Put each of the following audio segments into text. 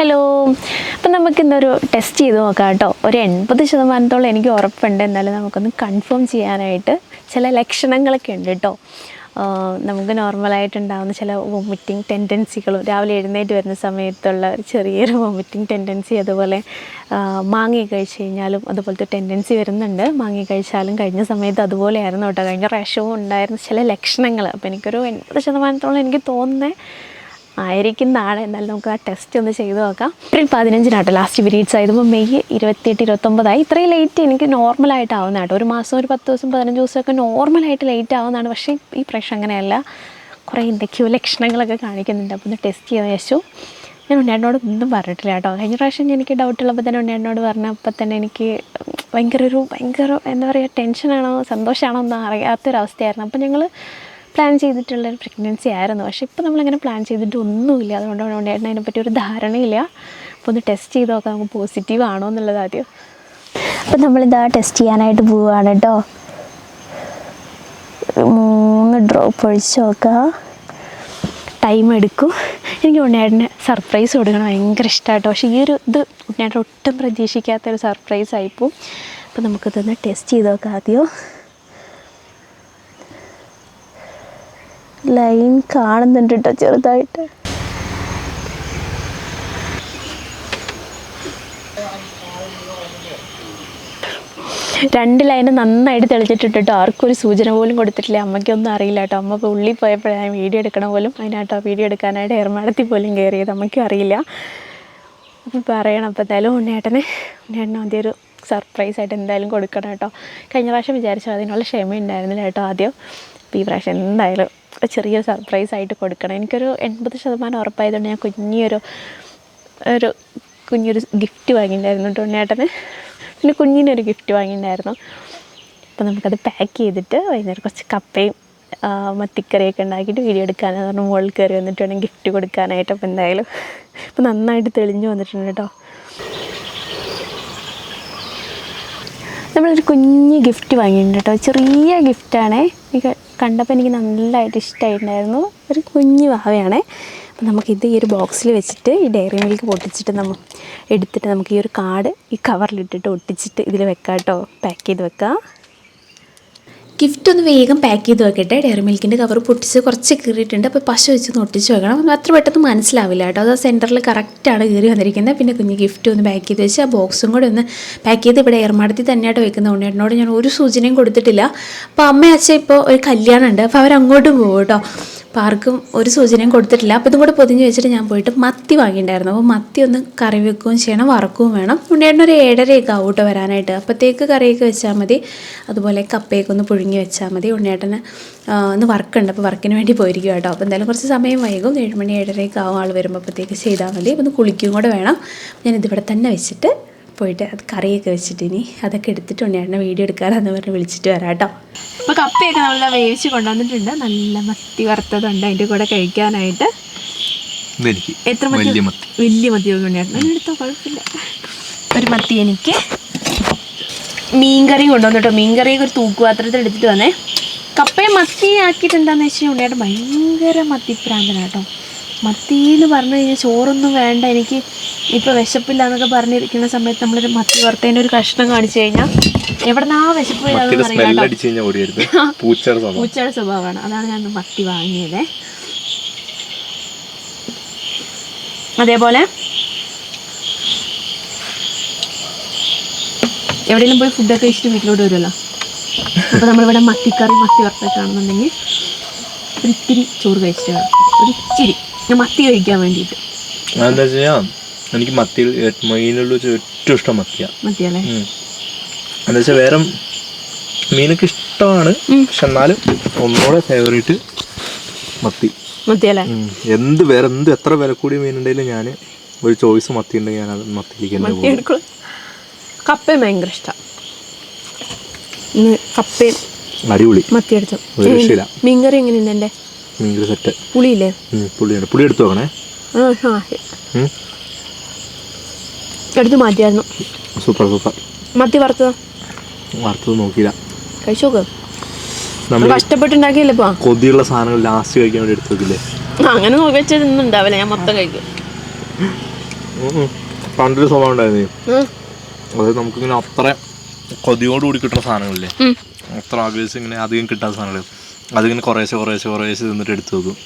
Hello. അപ്പം നമുക്കിന്നൊരു test ചെയ്ത് നോക്കാം കേട്ടോ. ഒരു എൺപത് ശതമാനത്തോളം എനിക്ക് ഉറപ്പുണ്ട്. എന്നാലും നമുക്കൊന്ന് കൺഫേം ചെയ്യാനായിട്ട് ചില ലക്ഷണങ്ങളൊക്കെ ഉണ്ട് കേട്ടോ. നമുക്ക് നോർമലായിട്ടുണ്ടാകുന്ന ചില വോമിറ്റിംഗ് ടെൻഡൻസികളും രാവിലെ എഴുന്നേറ്റ് വരുന്ന സമയത്തുള്ള ചെറിയൊരു വോമിറ്റിംഗ് ടെൻഡൻസി അതുപോലെ മാങ്ങ കഴിച്ച് കഴിഞ്ഞാലും അതുപോലത്തെ ടെൻഡൻസി വരുന്നുണ്ട്. മാങ്ങ കഴിച്ചാലും കഴിഞ്ഞ സമയത്ത് അതുപോലെ ആയിരുന്നു കേട്ടോ. കഴിഞ്ഞ പ്രാവശ്യവും ഉണ്ടായിരുന്ന ചില ലക്ഷണങ്ങൾ. അപ്പോൾ എനിക്കൊരു എൺപത് ശതമാനത്തോളം എനിക്ക് തോന്നുന്നത് ആയിരിക്കുന്നതാണ് എന്നാലും നമുക്ക് ആ ടെസ്റ്റ് ഒന്ന് ചെയ്ത് നോക്കാം. ഏപ്രിൽ പതിനഞ്ചിനാട്ടോ ലാസ്റ്റ് പീരീഡ്സ് ആയതുമ്പോൾ മെയ് ഇരുപത്തിയെട്ട് ഇരുപത്തൊമ്പതായി. ഇത്രയും ലേറ്റ് എനിക്ക് നോർമലായിട്ട് ആവുന്ന കേട്ടോ ഒരു മാസം ഒരു പത്ത് ദിവസം പതിനഞ്ച് ദിവസമൊക്കെ നോർമലായിട്ട് ലേറ്റ് ആവുന്നതാണ്. പക്ഷേ ഈ പ്രശ്നം അങ്ങനെയല്ല. കുറേ എന്തൊക്കെയോ ലക്ഷണങ്ങളൊക്കെ കാണിക്കുന്നുണ്ട്. അപ്പോൾ ഒന്ന് ടെസ്റ്റ് ചെയ്യാൻ വെച്ചു ഞാൻ ഉണ്ണിയേട്ടനോട് ഒന്നും പറഞ്ഞിട്ടില്ല കേട്ടോ. കഴിഞ്ഞ പ്രാവശ്യം എനിക്ക് ഡൗട്ട് ഉള്ളപ്പോൾ തന്നെ ഉണ്ണിയേട്ടനോട് പറഞ്ഞപ്പോൾ തന്നെ എനിക്ക് ഭയങ്കര ഒരു ഭയങ്കര എന്താ പറയുക ടെൻഷനാണോ സന്തോഷമാണോ ഒന്നും അറിയാത്തൊരവസ്ഥയായിരുന്നു അപ്പോൾ ഞങ്ങൾ പ്ലാൻ ചെയ്തിട്ടുള്ള ഒരു പ്രഗ്നൻസി ആയിരുന്നു. പക്ഷേ ഇപ്പോൾ നമ്മളങ്ങനെ പ്ലാൻ ചെയ്തിട്ട് ഒന്നുമില്ല അതുകൊണ്ട് ഉണ്ടായിരുന്ന അതിനെപ്പറ്റി ഒരു ധാരണയില്ല. അപ്പോൾ ഒന്ന് ടെസ്റ്റ് ചെയ്ത് നോക്കാം നമുക്ക് പോസിറ്റീവ് ആണോ എന്നുള്ളത് ആദ്യം. അപ്പോൾ നമ്മളിതാ ടെസ്റ്റ് ചെയ്യാനായിട്ട് പോവുകയാണ് കേട്ടോ മൂന്ന് ഡ്രോപ്പ് ഒഴിച്ച് നോക്കുക ടൈം എടുക്കും. എനിക്ക് ഉണ്ണിയേട്ടന് സർപ്രൈസ് കൊടുക്കണം. ഭയങ്കര ഇഷ്ടമായിട്ടോ പക്ഷേ ഈ ഒരു ഇത് ഉണ്ണിയേട്ടൻ ഒട്ടും പ്രതീക്ഷിക്കാത്ത ഒരു സർപ്രൈസ് ആയിപ്പോവും. അപ്പോൾ നമുക്കിതൊന്ന് ടെസ്റ്റ് ചെയ്ത് നോക്കാം ആദ്യം. ലൈൻ കാണുന്നുണ്ട് കേട്ടോ ചെറുതായിട്ട്. രണ്ട് ലൈന് നന്നായിട്ട് തെളിച്ചിട്ടിട്ട് കേട്ടോ ആർക്കും ഒരു സൂചന പോലും കൊടുത്തിട്ടില്ല. അമ്മയ്ക്കൊന്നും അറിയില്ല കേട്ടോ അമ്മ ഉള്ളിൽ പോയപ്പോഴാണ് വീഡിയോ എടുക്കണ പോലും അതിനാട്ടോ വീഡിയോ എടുക്കാനായിട്ട് ഏർമാടത്തിൽ പോലും കയറിയത്. അമ്മയ്ക്കും അറിയില്ല. അപ്പം പറയണം. അപ്പോൾ എന്തായാലും ഉണ്ണേട്ടനെ ഉണ്ണിയേട്ടന് ആദ്യം ഒരു സർപ്രൈസ് ആയിട്ട് എന്തായാലും കൊടുക്കണം കേട്ടോ. കഴിഞ്ഞ പ്രാവശ്യം വിചാരിച്ചു അതിനുള്ള ക്ഷമ ഉണ്ടായിരുന്നില്ല കേട്ടോ ആദ്യം. ഈ പ്രാവശ്യം എന്തായാലും ചെറിയൊരു സർപ്രൈസ് ആയിട്ട് കൊടുക്കണം. എനിക്കൊരു എൺപത് ശതമാനം ഉറപ്പായതുകൊണ്ട് ഞാൻ കുഞ്ഞിയൊരു ഒരു കുഞ്ഞൊരു ഗിഫ്റ്റ് വാങ്ങിയിട്ടുണ്ടായിരുന്നു ഉണ്ണിയേട്ടന്. പിന്നെ കുഞ്ഞിനൊരു ഗിഫ്റ്റ് വാങ്ങിയിട്ടുണ്ടായിരുന്നു. അപ്പോൾ നമുക്കത് പാക്ക് ചെയ്തിട്ട് വൈകുന്നേരം കുറച്ച് കപ്പയും മത്തിക്കറിയൊക്കെ ഉണ്ടാക്കിയിട്ട് വീഡിയോ എടുക്കാനെന്ന് പറഞ്ഞു മുകളിൽ കയറി വന്നിട്ട് ഗിഫ്റ്റ് കൊടുക്കാനായിട്ട്. അപ്പോൾ എന്തായാലും ഇപ്പോൾ നന്നായിട്ട് തെളിഞ്ഞു വന്നിട്ടുണ്ട് കേട്ടോ. നമ്മളൊരു കുഞ്ഞ് ഗിഫ്റ്റ് വാങ്ങിയിട്ടുണ്ട് കേട്ടോ. ചെറിയ ഗിഫ്റ്റാണേ എനിക്ക് കണ്ടപ്പോൾ എനിക്ക് നല്ലതായിട്ട് ഇഷ്ടമായിട്ടുണ്ടായിരുന്നു ഒരു കുഞ്ഞു വാവയാണേ അപ്പം നമുക്കിത് ഈ ഒരു ബോക്സിൽ വെച്ചിട്ട് ഈ ഡയറി മിൽക്ക് പൊട്ടിച്ചിട്ട് നമ്മൾ എടുത്തിട്ട് നമുക്ക് ഈ ഒരു കാർഡ് ഈ കവറിലിട്ടിട്ട് ഒട്ടിച്ചിട്ട് ഇതിൽ വെക്കാം കേട്ടോ പാക്ക് ചെയ്ത് വെക്കാം. ഗിഫ്റ്റ് ഒന്ന് വേഗം പാക്ക് ചെയ്ത് വെക്കട്ടെ. ഡയറി മിൽക്കിന്റെ കവർ പൊട്ടിച്ച് കുറച്ച് കീറിയിട്ടുണ്ട്. അപ്പോൾ പശ വെച്ച് ഒട്ടിച്ച് വെക്കണം. അത്ര പെട്ടെന്ന് മനസ്സിലാവില്ല കേട്ടോ. അത് സെന്ററിൽ കറക്റ്റാണ് കീറി വന്നിരിക്കുന്നത്. പിന്നെ കുഞ്ഞ് ഗിഫ്റ്റ് ഒന്ന് പാക്ക് ചെയ്ത് വെച്ച് ആ ബോക്സും കൂടെ ഒന്ന് പാക്ക് ചെയ്ത് ഇവിടെ ഏർമാടത്തിൽ തന്നെയായിട്ട് വെക്കുന്ന ഉണ്ണിയേട്ടനോട് ഞാൻ ഒരു സൂചനയും കൊടുത്തിട്ടില്ല. അപ്പോൾ അമ്മ അച്ഛൻ ഇപ്പോൾ ഒരു കല്യാണം ഉണ്ട്. അപ്പോൾ അവരങ്ങോട്ടും പോകും കേട്ടോ. അപ്പോൾ ആർക്കും ഒരു സൂചനയും കൊടുത്തിട്ടില്ല. അപ്പോൾ ഇതും കൂടെ പൊതിഞ്ഞ് വെച്ചിട്ട് ഞാൻ പോയിട്ട് മത്തി വാങ്ങിയിട്ടുണ്ടായിരുന്നു. അപ്പോൾ മത്തി ഒന്ന് കറി വെക്കുകയും ചെയ്യണം വറക്കുകയും വേണം. ഉണ്ണിയേട്ടനൊരു ഏഴരയൊക്കെ ആവും കേട്ടോ വരാനായിട്ട്. അപ്പോഴത്തേക്ക് കറിയൊക്കെ വെച്ചാൽ മതി. അതുപോലെ കപ്പയൊക്കെ ഒന്ന് പുഴുങ്ങി വെച്ചാൽ മതി. ഉണ്ണിയേട്ടന് ഒന്ന് വർക്കുണ്ട്. അപ്പോൾ വർക്കിന് വേണ്ടി പോയിരിക്കും കേട്ടോ. അപ്പോൾ എന്തായാലും കുറച്ച് സമയം വൈകും. ഏഴ് മണി ഏഴരയൊക്കെ ആവും. ആൾ വരുമ്പോൾ അപ്പോഴത്തേക്ക് ചെയ്താൽ മതി. അപ്പോൾ ഒന്ന് കുളിക്കും കൂടെ വേണം. ഞാൻ ഇതിവിടെ തന്നെ വെച്ചിട്ട് പോയിട്ട് അത് കറിയൊക്കെ വെച്ചിട്ട് ഇനി അതൊക്കെ എടുത്തിട്ട് ഉണ്ണിയേട്ടനെ വീഡിയോ എടുക്കാറാന്ന് പറഞ്ഞ് വിളിച്ചിട്ട് വരാം കേട്ടോ. അപ്പോൾ കപ്പയൊക്കെ നമ്മൾ വേവിച്ച് കൊണ്ടുവന്നിട്ടുണ്ട്. നല്ല മത്തി വറുത്തതുണ്ട്. അതിന്റെ കൂടെ കഴിക്കാനായിട്ട്. എത്ര മത്തി? വലിയ മത്തി. ഉണ്ടായിരുന്നു എടുത്തോ കുഴപ്പമില്ല. ഒരു മത്തി എനിക്ക്. മീൻകറി കൊണ്ടുവന്നിട്ടോ. മീൻകറിയൊക്കെ ഒരു തൂക്കുപാത്രത്തിൽ എടുത്തിട്ട് വന്നേ. കപ്പയെ മത്തി ആക്കിയിട്ട് എന്താണെന്ന് വെച്ച് ഭയങ്കര ഉണ്ണിയായിട്ട് ഭയങ്കര മത്തിപ്രാന്തനാട്ടോ മത്തി എന്ന് പറഞ്ഞു കഴിഞ്ഞാൽ ചോറൊന്നും വേണ്ട എനിക്ക് ഇപ്പോൾ വിശപ്പില്ല എന്നൊക്കെ പറഞ്ഞിരിക്കുന്ന സമയത്ത് നമ്മളൊരു മത്തി വറുത്തതിന്റെ ഒരു കഷ്ണം കാണിച്ചു കഴിഞ്ഞാൽ എവിടെന്നാ വിശപ്പ് പൂച്ചയുടെ സ്വഭാവമാണ്. അതാണ് ഞാൻ മത്തി വാങ്ങിയത്. അതേപോലെ എവിടെയെങ്കിലും പോയി ഫുഡൊക്കെ കഴിച്ചിട്ട് വീട്ടിലോട്ട് വരുമല്ലോ അപ്പോൾ നമ്മളിവിടെ മത്തിക്കറി മത്തി വറുത്തൊക്കെ ആണെന്നുണ്ടെങ്കിൽ ഒരു ഇത്തിരി ചോറ് കഴിച്ചിട്ട് വേണം. ഒരു ഇച്ചിരി. ഞാൻ മത്തി കഴിക്കാൻ വേണ്ടിയിട്ട്. എന്താ വെച്ച് എനിക്ക് മത്തി മീനുള്ള ഏറ്റവും ഇഷ്ടം മത്തിയാ. മത്തിയല്ലേ. എന്താ വെച്ചാൽ വേറെ മീനൊക്കെ ഇഷ്ടമാണ്. പക്ഷെ എന്നാലും ഒന്നുകൂടെ ഫേവറേറ്റ് മത്തി. മത്തിയല്ലേ? എന്ത് വേറെ എന്ത് എത്ര വില കൂടിയ മീനുണ്ടെങ്കിലും ഞാൻ ഒരു ചോയ്സ് മത്തി ഉണ്ടെങ്കിൽ ഞാൻ മത്തിയിലേക്ക് തന്നെ മത്തി പോകും കപ്പയും ഭയങ്കര ഇഷ്ടമാണ് ഇന്ന് കപ്പയും അടിപൊളി. മത്തി എടുത്തു മീൻകറി എങ്ങനെയുണ്ട് എന്റെ ഭയങ്കര സെറ്റ് പുളിയില്ലേ? പുളിയുണ്ട്. പുളി എടുത്തു നോക്കണേ. എടുത്ത് മാറ്റിയായിരുന്നു. Super super. മത്തി വറുത്തതോ? വറുത്തത് നോക്കിയില്ല. കഴിച്ചോക്ക് കഷ്ടപ്പെട്ടുണ്ടാക്കിയല്ലേ കൊതിയുള്ള സാധനങ്ങൾ ലാസ്റ്റ് കഴിക്കാൻ വേണ്ടി എടുത്തു നോക്കില്ലേ അങ്ങനെ നോക്കി വെച്ചത് ഇന്നുണ്ടാവില്ല. ഞാൻ മൊത്തം കഴിക്കും. പണ്ടൊരു സ്വഭാവം ഉണ്ടായിരുന്നു. അതായത് നമുക്കിങ്ങനെ അത്ര കൊതിയോടുകൂടി കിട്ടുന്ന സാധനങ്ങളില്ലേ. അത്ര ആഗ്രഹിച്ച് ഇങ്ങനെ അധികം കിട്ടാത്ത സാധനങ്ങൾ അതിങ്ങനെ കുറേശ്ശെ കുറേശ്ശെ കുറേശ്ശെ തിന്നിട്ട് എടുത്തു വെക്കും.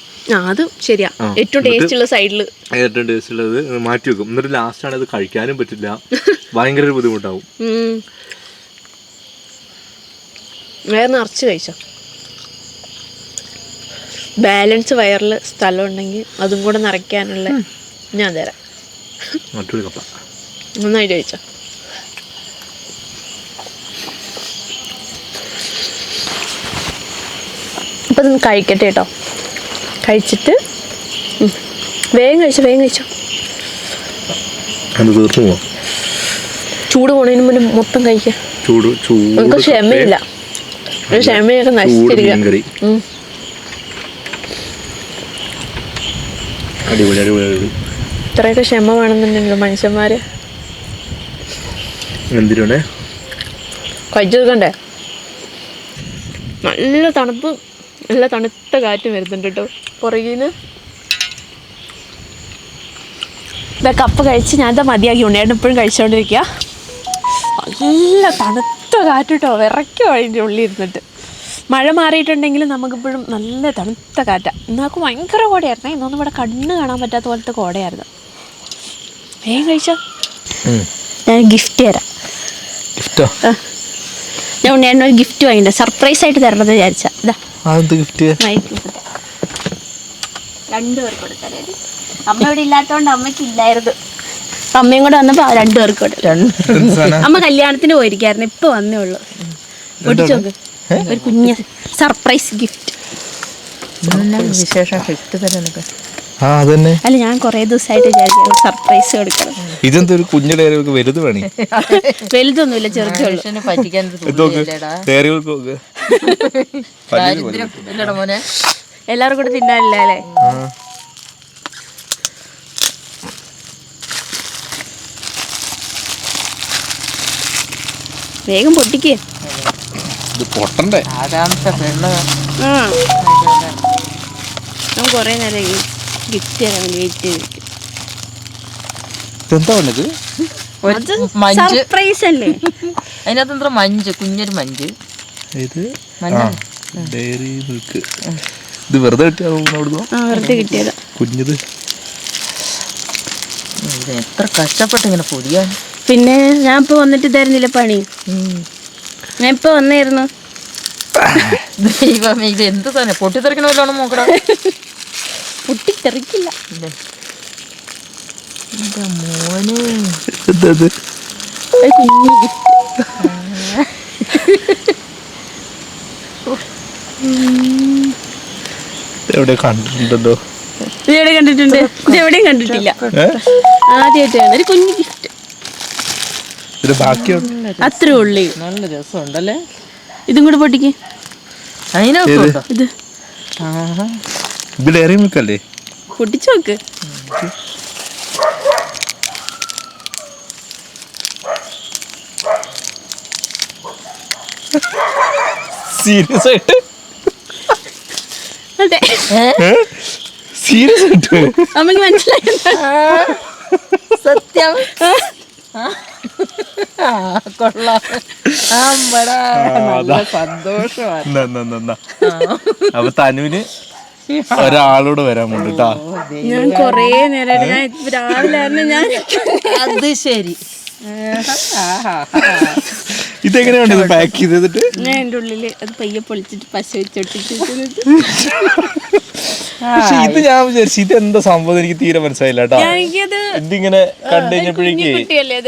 അത് ശരിയാ. ഏറ്റവും ടേസ്റ്റ് ഉള്ള സൈഡിൽ ഏറ്റവും ടേസ്റ്റ് ഉള്ളത് മാറ്റി വെക്കും. എന്നിട്ട് ആണ് അത് കഴിക്കാനും പറ്റില്ല. ഭയങ്കര ബുദ്ധിമുട്ടാവും. വേറെ നിറച്ച് കഴിച്ചോ? ബാലൻസ് വയറിൽ സ്ഥലം ഉണ്ടെങ്കിൽ അതും കൂടെ നിറയ്ക്കാനുള്ള ഞാൻ തരാം. മറ്റൊരു കപ്പ. നന്നായിട്ട് കഴിച്ചോ? കഴിക്കട്ടെ കേട്ടോ കഴിച്ചിട്ട് വേഗം കഴിച്ചോ വേഗം കഴിച്ചോ. ചൂട് പോണതിന് മുന്നേ മൊത്തം കഴിക്കാം. ചൂട് ചൂട് ക്ഷമയില്ല ഒരു ക്ഷമയൊക്കെ നശിച്ചിരിക്കുക ഇത്രയൊക്കെ ക്ഷമ വേണമെന്നുണ്ടല്ലോ മനുഷ്യന്മാര്. എന്തിനാണ് കഴിച്ചു തീർക്കണ്ടേ? നല്ല തണുപ്പ്. നല്ല തണുത്ത കാറ്റ് വരുന്നുണ്ട് കേട്ടോ പുറകിന് ഇതാ കപ്പ് കഴിച്ച് ഞാൻ എന്താ മതിയാക്കി ഉണ്ണിയാണ് ഇപ്പോഴും കഴിച്ചുകൊണ്ടിരിക്കുക നല്ല തണുത്ത കാറ്റ് കേട്ടോ വിറയ്ക്കോ അതിന്റെ ഉള്ളിൽ ഇരുന്നിട്ട്. മഴ മാറിയിട്ടുണ്ടെങ്കിലും നമുക്കിപ്പോഴും നല്ല തണുത്ത കാറ്റാണ് ഇന്നാൾക്ക് ഭയങ്കര കോടയായിരുന്നേ. ഇന്നൊന്നും ഇവിടെ കണ്ണ് കാണാൻ പറ്റാത്ത പോലത്തെ കോടയായിരുന്നു. വേഗം കഴിച്ചോ. ഞാൻ ഗിഫ്റ്റ് തരാം. ഗിഫ്റ്റോ? ഞാൻ ഉണ്ണിയാണ് ഒരു ഗിഫ്റ്റ് വാങ്ങിയിട്ടുണ്ട്. സർപ്രൈസ് ആയിട്ട് തരണമെന്ന് വിചാരിച്ചാ. ഇതാ. അതെന്ത് ഗിഫ്റ്റ് രണ്ടുപേർക്ക് അമ്മ ഇവിടെ അമ്മയ്ക്ക് ഇല്ലായിരുന്നു. അമ്മയും കൂടെ വന്നപ്പോ രണ്ടുപേർക്ക് കൊടുത്തു. അമ്മ കല്യാണത്തിന് പോയിരിക്കായിരുന്നു. ഇപ്പൊ വന്നേ ഉള്ളു. ഒരു കുഞ്ഞ് സർപ്രൈസ് ഗിഫ്റ്റ് വിശേഷം ഗിഫ്റ്റ് തന്നെ ആ അതന്നെ. അല്ല ഞാൻ കുറേ ദിവസമായിട്ട് വിചാരിക്കുന്നു സർപ്രൈസ് കൊടുക്കണം. ഇതെന്താ ഒരു കുഞ്ഞു ഡയറി വലുത് വേണേ വലുതൊന്നുമില്ല ചെറുതേ ഉള്ളൂ. പറ്റിക്കാൻ ഒരു ഇത് നോക്ക്. തുള്ളിയല്ലേടാ. ഡയറികൾക്ക് നോക്ക് മോനെ. എല്ലാവർക്കും കൂടെ തിന്നാനില്ല അല്ലേ? വേഗം പൊട്ടിക്കേ. ഇത് പൊട്ടണ്ടേ? ആ. കുറേ നേരം ഗിഫ്റ്റ് തരാൻ വേണ്ടി വെയിറ്റ് ചെയ്തിരിക്കും ഇതെന്താ വേണ്ടത് ഒരു മഞ്ച്. സർപ്രൈസ് അല്ലേ? അതിനകത്ത് എന്താ മഞ്ച്? കുഞ്ഞൊരു മഞ്ച്. ഇത് മഞ്ഞ. Dairy Milk. ഇത് വെറുതെ അവിടുന്ന്? ആ വെറുതെ കിട്ടിയതാ. കുഞ്ഞത്. ഇത് എത്ര കഷ്ടപ്പെട്ട് ഇങ്ങനെ പൊതിയാൻ. പിന്നെ ഞാൻ ഇപ്പൊ വന്നിട്ട് തരുന്നില്ല പണി? ഞാൻ ഇപ്പൊ വന്നായിരുന്നു. ദൈവമേ ഇത് എന്ത് തന്നെ പൊട്ടിത്തെറിക്കണ വല്ലോണം നോക്കടാ പൊട്ടിത്തെറിക്കില്ല. മോനെ? കുഞ്ഞു എവിടെ കണ്ടിട്ടുണ്ടല്ലോ? കണ്ടിട്ടുണ്ട്? ഇതെവിടെയും കണ്ടിട്ടില്ല. ആദ്യമായിട്ടാണ്. ഒരു കുഞ്ഞു ഗിഫ്റ്റ് അത്രേ ഉള്ളൂ. നല്ല രസമുണ്ടല്ലേ? ഇതും കൂടെ പൊട്ടിക്ക്. അതിനകത്ത് ഉണ്ടോ? ഇത്. ആഹാ. ഇത് ഡയറി മിൽക്ക് അല്ലേ നോക്ക് സീരിയസ് ആയിട്ട് അതെ സീരിയസ് ആയിട്ട് അമ്മയ്ക്ക് മനസ്സിലായി സത്യം കൊള്ളാം നല്ല സന്തോഷമാണ്. അപ്പൊ തനുവിന് ഒരാളോട് വരാൻ വേണ്ടിട്ടാ. ഞാൻ കൊറേ നേരം ഞാൻ രാവിലെ ഞാൻ അത് ശരി. ഇതെങ്ങനെയാണ് ഇത് പാക്ക് ചെയ്തിട്ട് ഞാൻ എന്റെ ഉള്ളിൽ അത് പയ്യെ പൊളിച്ചിട്ട് പശ വെച്ചൊട്ടിട്ട് പക്ഷെ ഇത് ഞാൻ വിചാരിച്ചു ഇത് എന്താ സംഭവം എനിക്ക് തീരെ മനസ്സിലായില്ല കേട്ടോ. ഇതിങ്ങനെ കണ്ടു കഴിഞ്ഞപ്പോഴേക്ക്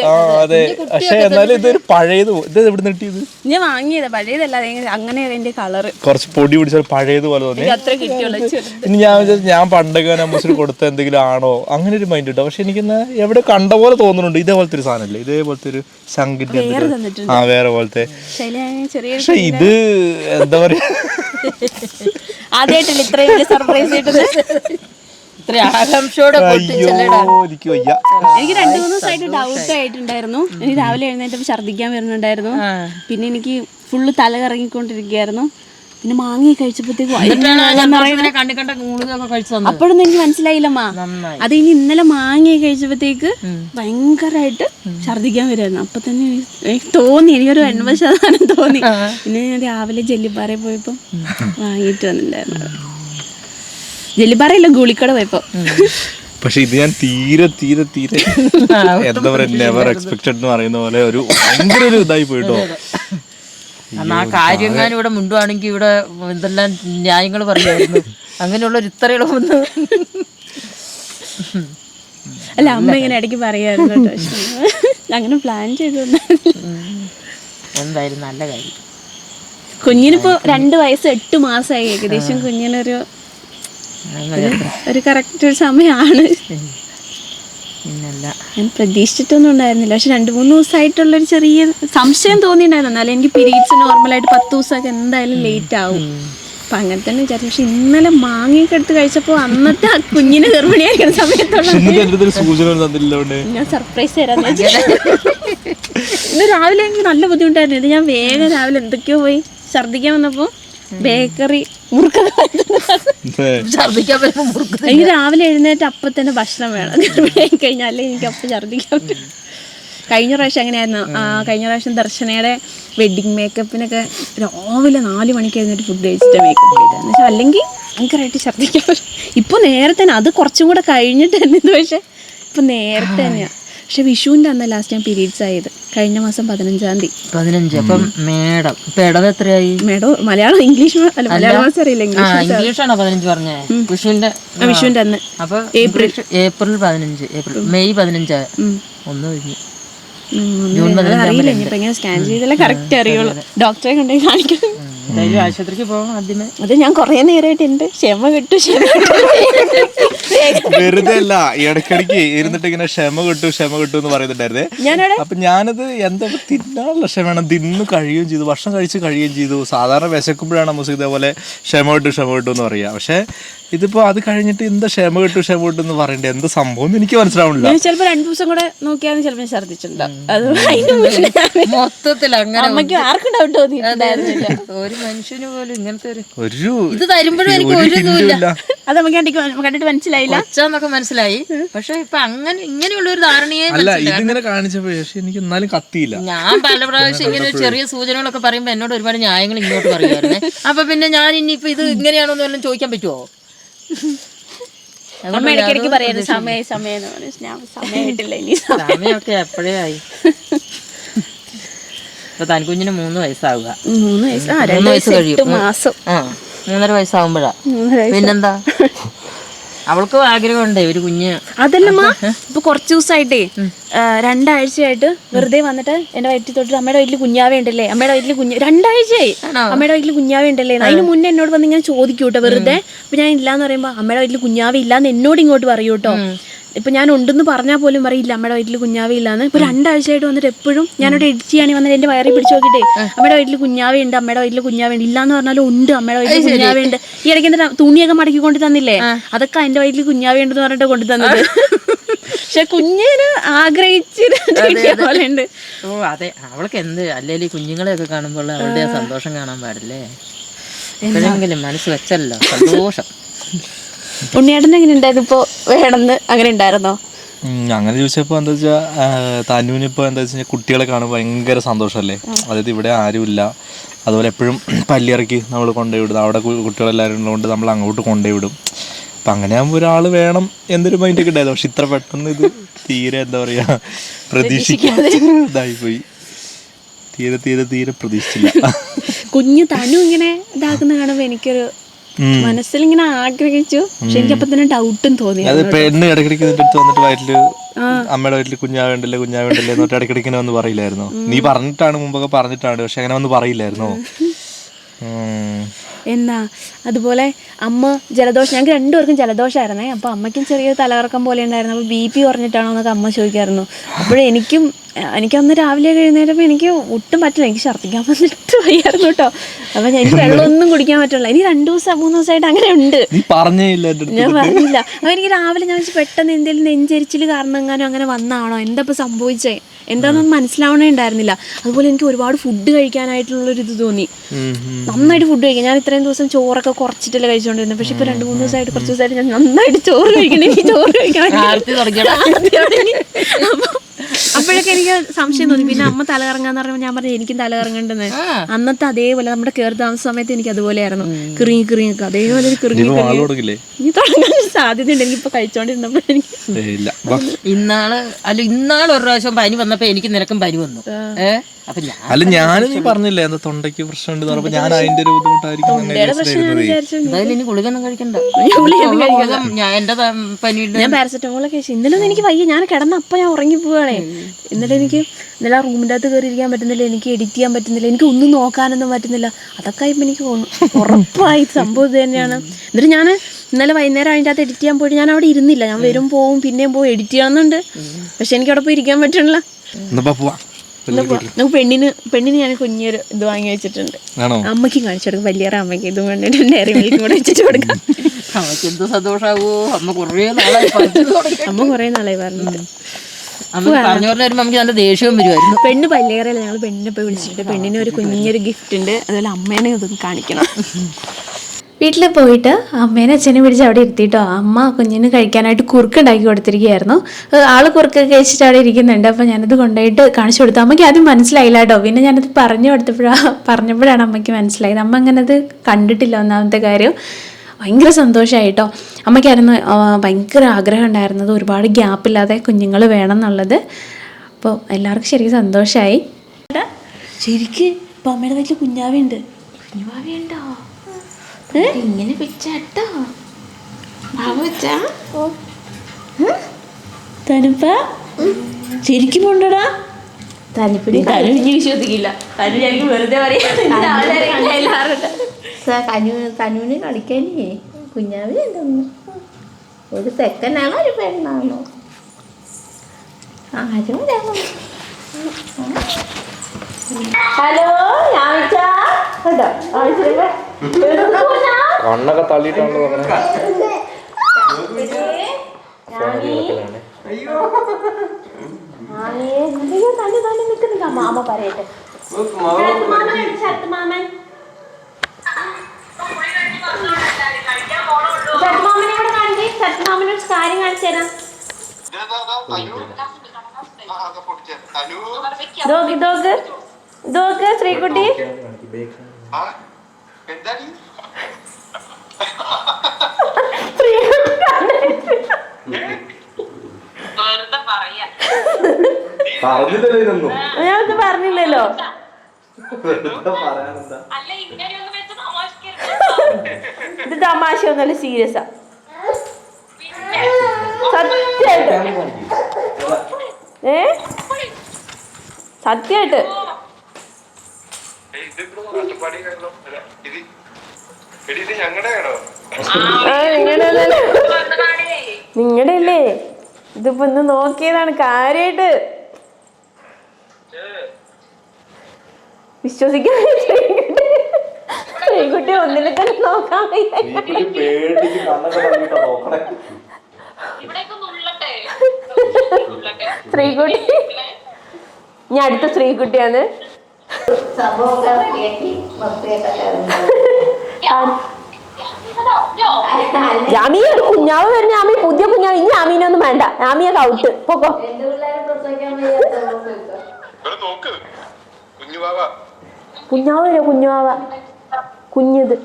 ആ അതെ പക്ഷെ എന്നാലും ഇതൊരു പഴയത് ഇത് എവിടെ നിട്ടിയത് ഞാൻ വാങ്ങിയത് പഴയതല്ല അങ്ങനെ അതിന്റെ കളറ് കുറച്ച് പൊടി പിടിച്ചാൽ പഴയത് പോലെ തോന്നി ഇനി ഞാൻ വിചാരിച്ചു ഞാൻ പണ്ടൊക്കെ നമ്പൂസിന് കൊടുത്ത എന്തെങ്കിലും ആണോ? അങ്ങനെ ഒരു മൈൻഡ് കിട്ടോ പക്ഷെ എനിക്ക് എവിടെ കണ്ട പോലെ തോന്നുന്നുണ്ട്. ഇതേപോലത്തെ ഒരു സാധനല്ലേ? ഇതേപോലത്തെ ഒരു സംഗീത. ആ വേറെ പോലത്തെ. പക്ഷെ ഇത് എന്താ പറയാ? ആദ്യമായിട്ടല്ലേ ഇത്രയും വലിയ സർപ്രൈസ് കിട്ടുന്നത്? ഇത്ര ആകാംക്ഷയോടെ അയ്യോ പൊട്ടിച്ചല്ലേടാ എനിക്ക് വയ്യ എനിക്ക് രണ്ടു മൂന്ന് ദിവസമായിട്ട് ഡൗട്ട് ആയിട്ടുണ്ടായിരുന്നു. എനിക്ക് രാവിലെ എഴുന്നേറ്റപ്പോൾ ഛർദ്ദിക്കാൻ വരുന്നുണ്ടായിരുന്നു. പിന്നെ എനിക്ക് ഫുള്ള് തല കറങ്ങിക്കൊണ്ടിരിക്കുകയായിരുന്നു. പിന്നെ മാങ്ങ കഴിച്ചപ്പോഴത്തേക്കും അപ്പോഴൊന്നും എനിക്ക് മനസ്സിലായില്ലമ്മ. അത് ഇനി ഇന്നലെ മാങ്ങ കഴിച്ചപ്പോഴത്തേക്ക് ഭയങ്കരമായിട്ട് ഛർദ്ദിക്കാൻ വരുമായിരുന്നു അപ്പൊ തന്നെ എനിക്ക് തോന്നി എനിക്കൊരു എൺപത് ശതമാനം തോന്നി. പിന്നെ ഞാൻ രാവിലെ ജെല്ലിപ്പാറയിൽ പോയപ്പോ വാങ്ങിയിട്ട് വന്നിട്ടുണ്ടായിരുന്നു. ജെല്ലിപ്പാറയല്ല ഗുളിക്കട പോയപ്പോ. പക്ഷെ ഇത് ഞാൻ തീരെ തീരെ തീരെ എന്താ പറയാ നെവർ എക്സ്പെക്ടഡ് എന്ന് പറയുന്ന പോലെ ഒരു ഭയങ്കര ഒരു ഇതായി പോയിട്ടോ അന്ന് ആ കാര്യങ്ങാനും ഇവിടെ മുണ്ടുവാണെങ്കിൽ ഇവിടെ എന്തെല്ലാം ന്യായങ്ങൾ പറയുമായിരുന്നു അങ്ങനെയുള്ള ഒരു ഇത്രയുള്ളൊന്ന് അല്ല അമ്മ ഇങ്ങനെ ഇടയ്ക്ക് പറയായിരുന്നു അങ്ങനെ പ്ലാൻ ചെയ്തു എന്തായാലും നല്ല കാര്യം. കുഞ്ഞിനിപ്പോ രണ്ട് വയസ്സ് എട്ട് മാസമായി ഏകദേശം കുഞ്ഞിനൊരു ഒരു കറക്റ്റ് ഒരു സമയമാണ് പിന്നല്ല. ഞാൻ പ്രതീക്ഷിച്ചിട്ടൊന്നും ഉണ്ടായിരുന്നില്ല. പക്ഷെ രണ്ട് മൂന്ന് ദിവസമായിട്ടുള്ളൊരു ചെറിയ സംശയം തോന്നിയിട്ടുണ്ടായിരുന്നു. എന്നാലും എനിക്ക് പീരീഡ്സ് നോർമലായിട്ട് പത്ത് ദിവസമൊക്കെ എന്തായാലും ലേറ്റ് ആവും. അപ്പം അങ്ങനെ തന്നെ വിചാരിച്ചു. പക്ഷെ ഇന്നലെ മാങ്ങയൊക്കെ എടുത്ത് കഴിച്ചപ്പോൾ അന്നത്തെ ആ കുഞ്ഞിന് ഗർഭിണിയായിരിക്കുന്ന സമയത്തുള്ള ഞാൻ സർപ്രൈസ് തരാന്ന് വെച്ചു ഇന്ന് രാവിലെ എനിക്ക് നല്ല ബുദ്ധിമുട്ടായിരുന്നു. ഇത് ഞാൻ വേഗം രാവിലെ എന്തൊക്കെയോ പോയി ഛർദ്ദിക്കാൻ വന്നപ്പോൾ ബേക്കറി മുറുക്ക എനിക്ക് രാവിലെ എഴുന്നേറ്റ് അപ്പം തന്നെ ഭക്ഷണം വേണം. ഗർഭിണിയായി കഴിഞ്ഞാലേ എനിക്ക് അപ്പം ഛർദ്ദിക്കാൻ പറ്റും. കഴിഞ്ഞ പ്രാവശ്യം അങ്ങനെയായിരുന്നു ആ, കഴിഞ്ഞ പ്രാവശ്യം ദർശനയുടെ വെഡ്ഡിങ് മേക്കപ്പിനൊക്കെ രാവിലെ നാല് മണിക്ക് എഴുന്നേറ്റ് ഫുഡ് കഴിച്ചിട്ട് മേക്കപ്പ് ചെയ്തത്. എന്ന് വെച്ചാൽ അല്ലെങ്കിൽ ഭയങ്കരമായിട്ട് ഛർദ്ദിക്കാൻ പറ്റും. ഇപ്പോൾ നേരത്തെ തന്നെ അത് കുറച്ചും കൂടെ കഴിഞ്ഞിട്ട് തന്നെ ഇത്. പക്ഷേ ഇപ്പം നേരത്തെ തന്നെയാണ് പക്ഷെ വിഷുവിന്റെ അന്ന് ലാസ്റ്റ് ഞാൻ പീരീഡ്സ് ആയത്. കഴിഞ്ഞ മാസം പതിനഞ്ചാം തീയതി. പതിനഞ്ച്. അപ്പം മേഡം ഇപ്പൊ എത്രയായി? മേഡം മലയാളം ഇംഗ്ലീഷ് അല്ല മലയാളം മാസം അറിയില്ല ഇംഗ്ലീഷ് ഇംഗ്ലീഷാണോ പതിനഞ്ച് പറഞ്ഞേ? വിഷുവിന്റെ ആ, വിഷുവിന്റെ അന്ന്. അപ്പൊ ഏപ്രിൽ ഏപ്രിൽ പതിനഞ്ച് ഏപ്രിൽ മെയ് പതിനഞ്ച്? ഒന്ന് കഴിഞ്ഞു. അറിയില്ല ഇനിയിപ്പോ എങ്ങനെ സ്കാൻ ചെയ്താലേ കറക്റ്റ് അറിയുള്ളൂ. ഡോക്ടറെ കൊണ്ടുപോയി കാണിക്കണം. എന്തായാലും ആശുപത്രിക്ക് പോകാം ആദ്യമേ. അത് ഞാൻ കുറേ നേരമായിട്ട് ഉണ്ട് ക്ഷമ കിട്ടു ക്ഷമ കിട്ടു. വെറുതെ അല്ല ഇടയ്ക്കിടയ്ക്ക് ഇരുന്നിട്ട് ഇങ്ങനെ ക്ഷമ കിട്ടു ക്ഷമ കിട്ടു എന്ന് പറയുന്നുണ്ടായിരുന്നേ. ഞാനവിടെ അപ്പൊ ഞാനത് എന്താ തിന്നാനുള്ള ക്ഷമ തിന്നു കഴിയുകയും ചെയ്തു ഭക്ഷണം കഴിച്ച് കഴിയുകയും ചെയ്തു. സാധാരണ വിശക്കുമ്പോഴാണ് നമുക്ക് ഇതേപോലെ ക്ഷമ കിട്ടു ക്ഷമ കിട്ടു എന്ന് പറയാ പക്ഷെ ഇതിപ്പോ അത് കഴിഞ്ഞിട്ട് എന്താ ക്ഷമ കിട്ടു ക്ഷമ കിട്ടു എന്ന് പറയണ്ടേ എന്ത് സംഭവം എന്ന് എനിക്ക് മനസ്സിലാവണില്ല ഞാൻ ചിലപ്പോ രണ്ടു ദിവസം കൂടെ നോക്കിയാൽ ചിലപ്പോൾ ഛർദ്ദിച്ചിട്ടുണ്ടാവും. അത് അതിന് മുന്നേ മൊത്തത്തിൽ അങ്ങനെ അമ്മയ്ക്കും ആർക്കും ഡൗട്ട് തോന്നിയിട്ടുണ്ടായിരുന്നില്ല. ഒരു മനുഷ്യന് പോലും ഇങ്ങനത്തെ ഒരു ഒരു ഇത് തരുമ്പോഴും എനിക്ക് ഒരു ഒരു ഹിന്ദു ഇതുമില്ല. ഇല്ല. അത് നമുക്ക് കണ്ടിട്ട് കണ്ടിട്ട് മനസ്സിലായില്ല. കൊച്ചാന്നൊക്കെ മനസ്സിലായി. പക്ഷെ ഇപ്പൊ അങ്ങനെ ഇങ്ങനെയുള്ള ഒരു ധാരണയെ അല്ല ഇതിങ്ങനെ കാണിച്ചപ്പോഴേ പക്ഷെ എനിക്ക് എന്നാലും കത്തിയില്ല. ഞാൻ പല പ്രാവശ്യം ഇങ്ങനെ ചെറിയ സൂചനകളൊക്കെ പറയുമ്പോ എന്നോട് ഒരുപാട് ന്യായങ്ങൾ ഇങ്ങോട്ട് പറയുമായിരുന്നേ. അപ്പൊ പിന്നെ ഞാൻ ഇനിയിപ്പോ ഇത് ഇങ്ങനെയാണോ എന്ന് വല്ലതും ചോദിക്കാൻ പറ്റുമോ അമ്മ ഇടയ്ക്കിടയ്ക്ക് പറയുന്നത് സമയം സമയം സമയമായിട്ടില്ല ഇനി സമയമൊക്കെ എപ്പോഴേ ആയി? ഇപ്പൊ തനിക്കുഞ്ഞിന് മൂന്ന് വയസ്സാവുക. മൂന്ന് വയസ്സ്. ആ രണ്ട് മൂന്ന് വയസ്സ് വയസ്സ് എട്ട് കഴിയും. മാസം. ആ മൂന്നര വയസ്സാവുമ്പോഴാ. മൂന്നര വയസ്സ്. പിന്നെന്താ? അവൾക്കും ആഗ്രഹമുണ്ട് ഒരു കുഞ്ഞ്. അതല്ലമ്മ ഇപ്പൊ കുറച്ച് ദിവസമായിട്ടേ ആ, രണ്ടാഴ്ചയായിട്ട് വെറുതെ വന്നിട്ട് എന്റെ വയറ്റിൽ തൊട്ടിട്ട് അമ്മയുടെ വീട്ടിൽ കുഞ്ഞാവേ ഉണ്ടല്ലേ? അമ്മയുടെ വീട്ടിൽ കുഞ്ഞ് രണ്ടാഴ്ചയായി. അമ്മയുടെ വീട്ടിൽ കുഞ്ഞാവേ ഉണ്ടല്ലേ? അതിന് മുന്നേ എന്നോട് വന്ന് ഇങ്ങനെ ചോദിക്കൂട്ടോ വെറുതെ. അപ്പൊ ഞാൻ ഇല്ലാന്ന് പറയുമ്പോ അമ്മയുടെ വീട്ടിൽ കുഞ്ഞാവേ ഇല്ലാന്ന് എന്നോട് ഇങ്ങോട്ട് പറയൂ കേട്ടോ ഇപ്പൊ ഞാൻ ഉണ്ടെന്ന് പറഞ്ഞാൽ പോലും പറയില്ല അമ്മയുടെ വീട്ടിൽ കുഞ്ഞാവി ഇല്ലാന്ന്. ഇപ്പൊ രണ്ടാഴ്ചയായിട്ട് വന്നിട്ട് എപ്പോഴും ഞാനോട് എഡിറ്റ് ചെയ്യാണി വന്നിട്ട് എന്റെ വയറി പിടിച്ച് നോക്കിട്ടേ അമ്മയുടെ വീട്ടിൽ കുഞ്ഞാവി ഉണ്ട് അമ്മയുടെ വീട്ടിൽ കുഞ്ഞാവി ഉണ്ട്. ഇല്ലാന്ന് പറഞ്ഞാലും ഉണ്ട് അമ്മയുടെ വീട്ടിൽ കുഞ്ഞാവി ഉണ്ട്. ഈ ഇടയ്ക്ക് എന്താ തുണിയൊക്കെ മടക്കി കൊണ്ട് തന്നില്ലേ? അതൊക്കെ എന്റെ വീട്ടിൽ കുഞ്ഞാവി ഉണ്ടെന്ന് പറഞ്ഞിട്ട് കൊണ്ടു തന്നത്. പക്ഷെ കുഞ്ഞിന് ആഗ്രഹിച്ചിട്ടുണ്ട് ഓ അതെ. അവൾക്ക് എന്ത്? അല്ലെങ്കിൽ കുഞ്ഞുങ്ങളെയൊക്കെ കാണുമ്പോൾ അവളുടെ സന്തോഷം കാണാൻ പാടില്ലേ? എപ്പോഴെങ്കിലും മനസ്സ് വെച്ചല്ലോ. സന്തോഷം. ഉണ്ണിയേട്ടൻ എങ്ങനെ ഉണ്ടായിരുന്നു? വേണമെന്ന് അങ്ങനെ ഉണ്ടായിരുന്നോ? അങ്ങനെ ചോദിച്ചപ്പോ എന്താ വെച്ചാ തനുവിനിപ്പോ എന്താ വെച്ചാൽ കുട്ടികളെ കാണുമ്പോൾ ഭയങ്കര സന്തോഷമല്ലേ? അതായത് ഇവിടെ ആരുമില്ല. അതുപോലെ എപ്പോഴും പല്ലിറക്കി നമ്മൾ കൊണ്ടുപോയി വിടും അവിടെ കുട്ടികളെല്ലാവരും ഉള്ളതുകൊണ്ട് നമ്മൾ അങ്ങോട്ട് കൊണ്ടുപോയി വിടും അപ്പം അങ്ങനെ ആകുമ്പോൾ ഒരാൾ വേണം എന്നൊരു മൈൻഡൊക്കെ ഉണ്ടായിരുന്നു. പക്ഷെ ഇത്ര പെട്ടെന്ന് ഇത് തീരെ എന്താ പറയാ പ്രതീക്ഷിക്കാതെ. ഇതായിപ്പോയി. തീരെ തീരെ തീരെ പ്രതീക്ഷിച്ചില്ല. കുഞ്ഞു തനു ഇങ്ങനെ ഇതാക്കുന്ന കാണുമ്പോ എനിക്കൊരു. മനസ്സിൽ ഇങ്ങനെ ആഗ്രഹിച്ചു. പക്ഷെ എനിക്ക് അപ്പൊ തന്നെ ഡൗട്ടും തോന്നി അത് പെണ്ണ് ഇടയ്ക്കിടയ്ക്ക് നിന്റെ അടുത്ത് വന്നിട്ട് വയറ്റിൽ അമ്മയുടെ വീട്ടിൽ കുഞ്ഞാവേണ്ടല്ലേ കുഞ്ഞാവേണ്ടല്ലേ എന്നിട്ട് ഇടയ്ക്കിടയ്ക്ക് ഇങ്ങനെ വന്ന് പറയില്ലായിരുന്നോ? നീ പറഞ്ഞിട്ടാണ് മുമ്പൊക്കെ പറഞ്ഞിട്ടാണ് പക്ഷെ അങ്ങനെ വന്ന് പറയില്ലായിരുന്നോ? എന്നാ അതുപോലെ അമ്മ ജലദോഷം ഞങ്ങൾക്ക് രണ്ടുപേർക്കും ജലദോഷമായിരുന്നേ അപ്പോൾ അമ്മയ്ക്കും ചെറിയ തലകറക്കം പോലെ ഉണ്ടായിരുന്നു. അപ്പോൾ ബി പി കുറഞ്ഞിട്ടാണോ എന്നൊക്കെ അമ്മ ചോദിക്കായിരുന്നു. അപ്പോഴെനിക്കും എനിക്കന്ന് രാവിലെ കഴിയുന്നേരം എനിക്ക് ഒട്ടും പറ്റില്ല. എനിക്ക് ഛർദ്ദിക്കാൻ വന്നിട്ട് വയ്യായിരുന്നു കേട്ടോ അപ്പം ഞാൻ എനിക്ക് വെള്ളമൊന്നും കുടിക്കാൻ പറ്റില്ല ഇനി രണ്ട് ദിവസം മൂന്ന് ദിവസമായിട്ട് അങ്ങനെ ഉണ്ട്. ഞാൻ പറഞ്ഞില്ല. അപ്പൊ എനിക്ക് രാവിലെ ഞാൻ വെച്ച് പെട്ടെന്ന് എന്തെങ്കിലും നെഞ്ചരിച്ചിൽ കാരണം എങ്ങാനും അങ്ങനെ വന്നാണോ? എന്താ ഇപ്പോൾ സംഭവിച്ചേ? എന്താണെന്ന് മനസ്സിലാവണേ ഉണ്ടായിരുന്നില്ല. അതുപോലെ എനിക്ക് ഒരുപാട് ഫുഡ് കഴിക്കാനായിട്ടുള്ളൊരു ഇത് തോന്നി. നന്നായിട്ട് ഫുഡ് കഴിക്കാം. ഞാൻ ഇത്രയും ദിവസം ചോറൊക്കെ കുറച്ചിട്ടല്ലേ കഴിച്ചുകൊണ്ടിരുന്നത് പക്ഷെ ഇപ്പോൾ രണ്ട് മൂന്ന് ദിവസമായിട്ട് കുറച്ച് ദിവസമായിട്ട് ഞാൻ നന്നായിട്ട് ചോറ് കഴിക്കണേ. ചോറ് കഴിക്കാൻ തുടങ്ങിയടാ അപ്പോഴൊക്കെ എനിക്ക് സംശയം തോന്നി. പിന്നെ അമ്മ തലകറങ്ങാന്ന് പറഞ്ഞപ്പോൾ ഞാൻ പറഞ്ഞു എനിക്കും തലകറങ്ങണ്ടെന്ന്. അന്നത്തെ അതേപോലെ നമ്മുടെ കയറി താമസ സമയത്ത് എനിക്ക് അതുപോലെ ആയിരുന്നു കിറിങ്ങി ഒക്കെ അതേപോലെ ഒരു കിറിങ്ങി ഇനി തുടങ്ങാൻ സാധ്യതയുണ്ട്. എനിക്കിപ്പോൾ കഴിച്ചോണ്ടിരുന്നപ്പോൾ എനിക്ക്. ഇന്നാൾ അല്ല ഇന്നാൾ ഒരു പ്രാവശ്യം പനി വന്നപ്പോ എനിക്ക് നിനക്കും പനി വന്നു. ഏ? ഞാൻ അല്ല ഞാനും നീ പറഞ്ഞില്ലേ എന്താ തൊണ്ടയ്ക്ക് പ്രശ്നമുണ്ട് ഉണ്ട് പറഞ്ഞപ്പോ ഞാൻ അതിന്റെ ഒരു ബുദ്ധിമുട്ടായിരിക്കും ഇനി കഴിക്കണ്ട. ഗുളികയൊന്നും ഞാൻ എന്റെ പനിയുടെ ഞാൻ പാരസെറ്റമോളൊക്കെ ഒക്കെ ഇന്നലെ ഒന്നും എനിക്ക് വയ്യ. ഞാൻ കിടന്ന അപ്പൊ ഞാൻ ഉറങ്ങി പോവാണേ. ഇന്നലെ എനിക്ക് ഇന്നലെ ആ റൂമിന്റെ അകത്ത് കയറി ഇരിക്കാൻ പറ്റുന്നില്ല. എനിക്ക് എഡിറ്റ് ചെയ്യാൻ പറ്റുന്നില്ല. എനിക്ക് ഒന്നും നോക്കാനൊന്നും പറ്റുന്നില്ല. അതൊക്കെ ആയപ്പോൾ എനിക്ക് തോന്നുന്നു ഉറപ്പായി. സംഭവം തന്നെയാണ്. എന്നിട്ട് ഞാൻ ഇന്നലെ വൈകുന്നേരം അതിന്റെ അകത്ത് എഡിറ്റ് ചെയ്യാൻ പോയിട്ട് ഞാൻ അവിടെ ഇരുന്നില്ല. ഞാൻ വരും പോവും പിന്നെയും പോവും എഡിറ്റ് ചെയ്യണമെന്നുണ്ട് പക്ഷെ എനിക്ക് അവിടെ പോയി ഇരിക്കാൻ പറ്റണില്ല. പെണ്ണിന് പെണ്ണിന് ഞാൻ കുഞ്ഞൊരു ഇത് വാങ്ങി വെച്ചിട്ടുണ്ട്. അമ്മയ്ക്ക് കാണിച്ചു കൊടുക്കും. വലിയ അമ്മയ്ക്ക് ഇതും കണ്ടിട്ട് ഡയറി മിൽക്കും കൂടെ വെച്ചിട്ട് കൊടുക്കാം. അമ്മയ്ക്ക് എന്ത് സന്തോഷാവോ? അമ്മ കുറേ നാളായി അമ്മ കുറേ നാളായി പറഞ്ഞിട്ട്. പെണ്ണ് പല്ലേറല്ല ഞങ്ങൾ പെണ്ണിനെ പോയി വിളിച്ചിട്ട് പെണ്ണിന് ഒരു കുഞ്ഞൊരു ഗിഫ്റ്റ് ഉണ്ട്. അതുപോലെ അമ്മേനെ ഇതൊന്ന് കാണിക്കണം. വീട്ടിൽ പോയിട്ട് അമ്മേനെ അച്ഛനെ പിടിച്ച് അവിടെ ഇരുത്തിയിട്ടോ അമ്മ കുഞ്ഞിന് കഴിക്കാനായിട്ട് കുറുക്ക് ഉണ്ടാക്കി കൊടുത്തിരിക്കുകയായിരുന്നു. ആൾ ആൾ കുറുക്കൊക്കെ കഴിച്ചിട്ട് അവിടെ ഇരിക്കുന്നുണ്ട്. അപ്പോൾ ഞാനത് കൊണ്ടുപോയിട്ട് കാണിച്ചു കൊടുത്തു. അമ്മയ്ക്ക് ആദ്യം മനസ്സിലായില്ല കേട്ടോ. പിന്നെ ഞാനത് പറഞ്ഞു കൊടുത്തപ്പോഴാണ് പറഞ്ഞപ്പോഴാണ് അമ്മയ്ക്ക് മനസ്സിലായത്. അമ്മ അങ്ങനെ അത് കണ്ടിട്ടില്ല ഒന്നാമത്തെ കാര്യം. ഭയങ്കര സന്തോഷമായിട്ടോ അമ്മയ്ക്കായിരുന്നു ഭയങ്കര ആഗ്രഹം ഉണ്ടായിരുന്നത് ഒരുപാട് ഗ്യാപ്പില്ലാതെ കുഞ്ഞുങ്ങൾ വേണം എന്നുള്ളത് അപ്പോൾ എല്ലാവർക്കും ശരിക്കും സന്തോഷമായി ശരിക്ക് ഇപ്പം അമ്മയുടെ വീട്ടിൽ കുഞ്ഞാവയുണ്ട്. കുഞ്ഞുവാവയുണ്ടോ? ഇങ്ങനെ വെച്ചാട്ടോ തനുപ്പ? ശരിക്കും കൊണ്ടടാ തനിപ്പിടി തനു ഇനി വിശ്വസിക്കില്ല. തനു ശരിക്കും വെറുതെ പറയാറുണ്ട് കനു കനുവിന് കളിക്കാനേ കുഞ്ഞാവി ഉണ്ടെന്ന് ഒരു തെക്കനാണോ ഒരു പെണ്ണാണോ. ആരും ഹലോ കേട്ടോ കണ്ണൊക്കെ തള്ളിയിട്ടാണല്ലോ മാമ പറയട്ടെ. മാമൻ മാമനെ ഇവിടെ കാണിച്ച് സത്യമാമനോട് കാര്യം കാണിച്ചു തരാം. ദോക്ക് ശ്രീകുട്ടി പറഞ്ഞില്ലല്ലോ ഇത് തമാശ ഒന്നല്ല സീരിയസാ സത്യമായിട്ട്. ഏ? സത്യമായിട്ട്. നിങ്ങളുടെ അല്ലേ ഇതിപ്പോ ഒന്ന് നോക്കിയതാണ് കാര്യായിട്ട്. വിശ്വസിക്കാൻ ശ്രീകുട്ടി ഒന്നിനെ തന്നെ നോക്കാൻ സ്ത്രീകുട്ടി ശ്രീകുട്ടി. ഞാൻ അടുത്ത ശ്രീകുട്ടിയാണ്. ജാമിയ കുഞ്ഞാവ് വരുന്ന ആമി പുതിയ കുഞ്ഞാവ്. ഇനി ആമീനൊന്നും വേണ്ട. ആമിയെ കൗട്ട് പോക്കോ കുഞ്ഞുവാവ കുഞ്ഞാവ് വരുമോ കുഞ്ഞാവ. കുഞ്ഞത്.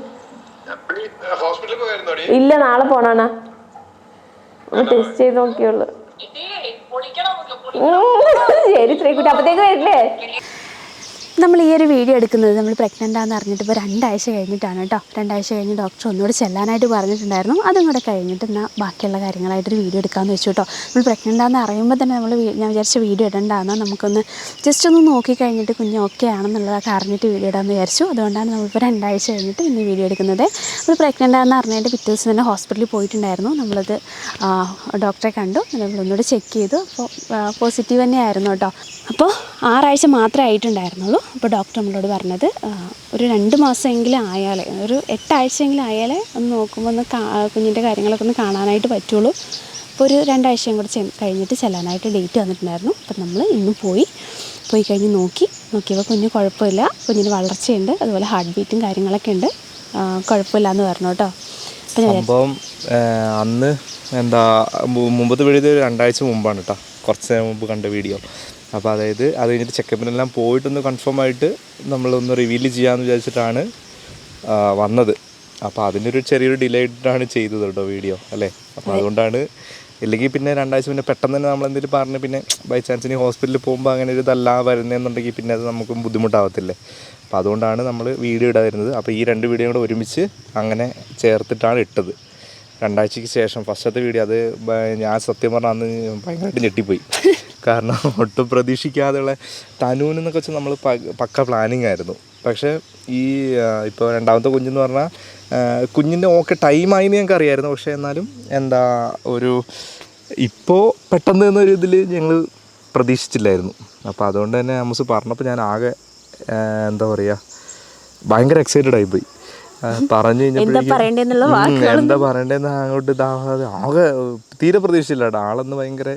ഇല്ല നാളെ പോണാണ. ടെസ്റ്റ് ചെയ്ത് നോക്കിയുള്ളു. ശരി ശ്രീകുട്ടി. അപ്പത്തേക്ക് വരില്ലേ? നമ്മൾ ഈ ഒരു വീഡിയോ എടുക്കുന്നത് നമ്മൾ പ്രഗ്നന്റ് ആണെന്ന് അറിഞ്ഞിട്ട് ഇപ്പോൾ രണ്ടാഴ്ച കഴിഞ്ഞിട്ടാണ് കേട്ടോ. രണ്ടാഴ്ച കഴിഞ്ഞ് ഡോക്ടർ ഒന്നുകൂടെ ചെല്ലാനായിട്ട് പറഞ്ഞിട്ടുണ്ടായിരുന്നു. അതും കൂടെ കഴിഞ്ഞിട്ട് എന്നാൽ ബാക്കിയുള്ള കാര്യങ്ങളായിട്ടൊരു വീഡിയോ എടുക്കാമെന്ന് വെച്ചു കേട്ടോ. നമ്മൾ പ്രഗ്നന്റ് ആണെന്ന് അറിയുമ്പോൾ തന്നെ നമ്മൾ ഞാൻ വിചാരിച്ച വീഡിയോ ഇടണ്ടാന്ന്? നമുക്കൊന്ന് ജസ്റ്റ് ഒന്ന് നോക്കി കഴിഞ്ഞിട്ട് കുഞ്ഞ് ഓക്കെ ആണെന്നുള്ളതൊക്കെ അറിഞ്ഞിട്ട് വീഡിയോ ഇടാമെന്ന് വിചാരിച്ചു. അതുകൊണ്ടാണ് നമ്മളിപ്പോൾ രണ്ടാഴ്ച കഴിഞ്ഞിട്ട് ഇന്ന് വീഡിയോ എടുക്കുന്നത്. നമ്മൾ പ്രഗ്നന്റ് ആണെന്ന് അറിഞ്ഞിട്ട് പിറ്റേ ദിവസം തന്നെ ഹോസ്പിറ്റലിൽ പോയിട്ടുണ്ടായിരുന്നു. നമ്മളത് ഡോക്ടറെ കണ്ടു. നമ്മളൊന്നുകൂടെ ചെക്ക് ചെയ്തു. അപ്പോൾ പോസിറ്റീവ് തന്നെയായിരുന്നു കേട്ടോ. അപ്പോൾ ആറാഴ്ച മാത്രമേ ആയിട്ടുണ്ടായിരുന്നുള്ളൂ. അപ്പോൾ ഡോക്ടർ നമ്മളോട് പറഞ്ഞത് ഒരു രണ്ട് മാസമെങ്കിലും ആയാലേ ഒരു എട്ടാഴ്ചയെങ്കിലും ആയാലേ ഒന്ന് നോക്കുമ്പോൾ ഒന്ന് കുഞ്ഞിന്റെ കാര്യങ്ങളൊക്കെ ഒന്ന് കാണാനായിട്ട് പറ്റുള്ളൂ. അപ്പോൾ ഒരു രണ്ടാഴ്ചയും കൂടെ കഴിഞ്ഞിട്ട് ചെല്ലാനായിട്ട് ഡേറ്റ് വന്നിട്ടുണ്ടായിരുന്നു. അപ്പം നമ്മൾ ഇന്ന് പോയി പോയി കഴിഞ്ഞ് നോക്കി. നോക്കിയപ്പോൾ കുഞ്ഞ് കുഴപ്പമില്ല. കുഞ്ഞിന് വളർച്ചയുണ്ട്. അതുപോലെ ഹാർട്ട് ബീറ്റും കാര്യങ്ങളൊക്കെ ഉണ്ട്. കുഴപ്പമില്ല എന്ന് പറഞ്ഞു കേട്ടോ. സംഭവം അന്ന് എന്താ മുമ്പത്തെ വീഡിയോ രണ്ടാഴ്ച മുമ്പാണ് കേട്ടോ. കുറച്ച് നേരം മുമ്പ് കണ്ട വീഡിയോ. അപ്പോൾ അതായത് അത് കഴിഞ്ഞിട്ട് ചെക്കപ്പിനെല്ലാം പോയിട്ടൊന്ന് കൺഫേം ആയിട്ട് നമ്മളൊന്ന് റിവീൽ ചെയ്യാമെന്ന് വിചാരിച്ചിട്ടാണ് വന്നത്. അപ്പോൾ അതിനൊരു ചെറിയൊരു ഡിലേ ആയിട്ടാണ് ചെയ്തത് കേട്ടോ വീഡിയോ അല്ലേ? അപ്പോൾ അതുകൊണ്ടാണ് ഇല്ലെങ്കിൽ പിന്നെ രണ്ടാഴ്ച പിന്നെ പെട്ടെന്ന് തന്നെ നമ്മൾ എന്തെങ്കിലും പറഞ്ഞ് പിന്നെ ബൈ ചാൻസ് ഇനി ഹോസ്പിറ്റലിൽ പോകുമ്പോൾ അങ്ങനെ ഒരു ഇതല്ല വരുന്നതെന്നുണ്ടെങ്കിൽ പിന്നെ അത് നമുക്ക് ബുദ്ധിമുട്ടാവത്തില്ലേ? അപ്പോൾ അതുകൊണ്ടാണ് നമ്മൾ വീഡിയോ ഇടാതിരുന്നത് അപ്പോൾ ഈ രണ്ട് വീഡിയോ കൂടെ ഒരുമിച്ച് അങ്ങനെ ചേർത്തിട്ടാണ് ഇട്ടത്. രണ്ടാഴ്ചയ്ക്ക് ശേഷം ഫസ്റ്റത്തെ വീഡിയോ അത് ഞാൻ സത്യം പറഞ്ഞാൽ അന്ന് ഭയങ്കരമായിട്ട് ഞെട്ടിപ്പോയി. കാരണം ഒട്ടും പ്രതീക്ഷിക്കാതെയുള്ള തനൂൻ എന്നൊക്കെ വെച്ചാൽ നമ്മൾ പക്ക പ്ലാനിങ് ആയിരുന്നു. പക്ഷേ ഈ ഇപ്പോൾ രണ്ടാമത്തെ കുഞ്ഞെന്ന് പറഞ്ഞാൽ കുഞ്ഞിന്റെ ഓക്കെ ടൈമായിന്ന് ഞങ്ങൾക്ക് അറിയായിരുന്നു. പക്ഷേ എന്നാലും എന്താ ഒരു ഇപ്പോൾ പെട്ടെന്ന് എന്നൊരു ഇതിൽ ഞങ്ങൾ പ്രതീക്ഷിച്ചില്ലായിരുന്നു. അപ്പോൾ അതുകൊണ്ട് തന്നെ അമ്മസ് പറഞ്ഞപ്പോൾ ഞാൻ ആകെ എന്താ പറയുക ഭയങ്കര എക്സൈറ്റഡ് ആയിപ്പോയി പോയി. പറഞ്ഞു കഴിഞ്ഞപ്പോഴേക്കും എന്താ പറയണ്ടേന്ന് അങ്ങോട്ട് ഇതാവാതെ ആകെ തീരെ പ്രതീക്ഷിച്ചില്ല കേട്ടോ. ആളൊന്ന് ഭയങ്കര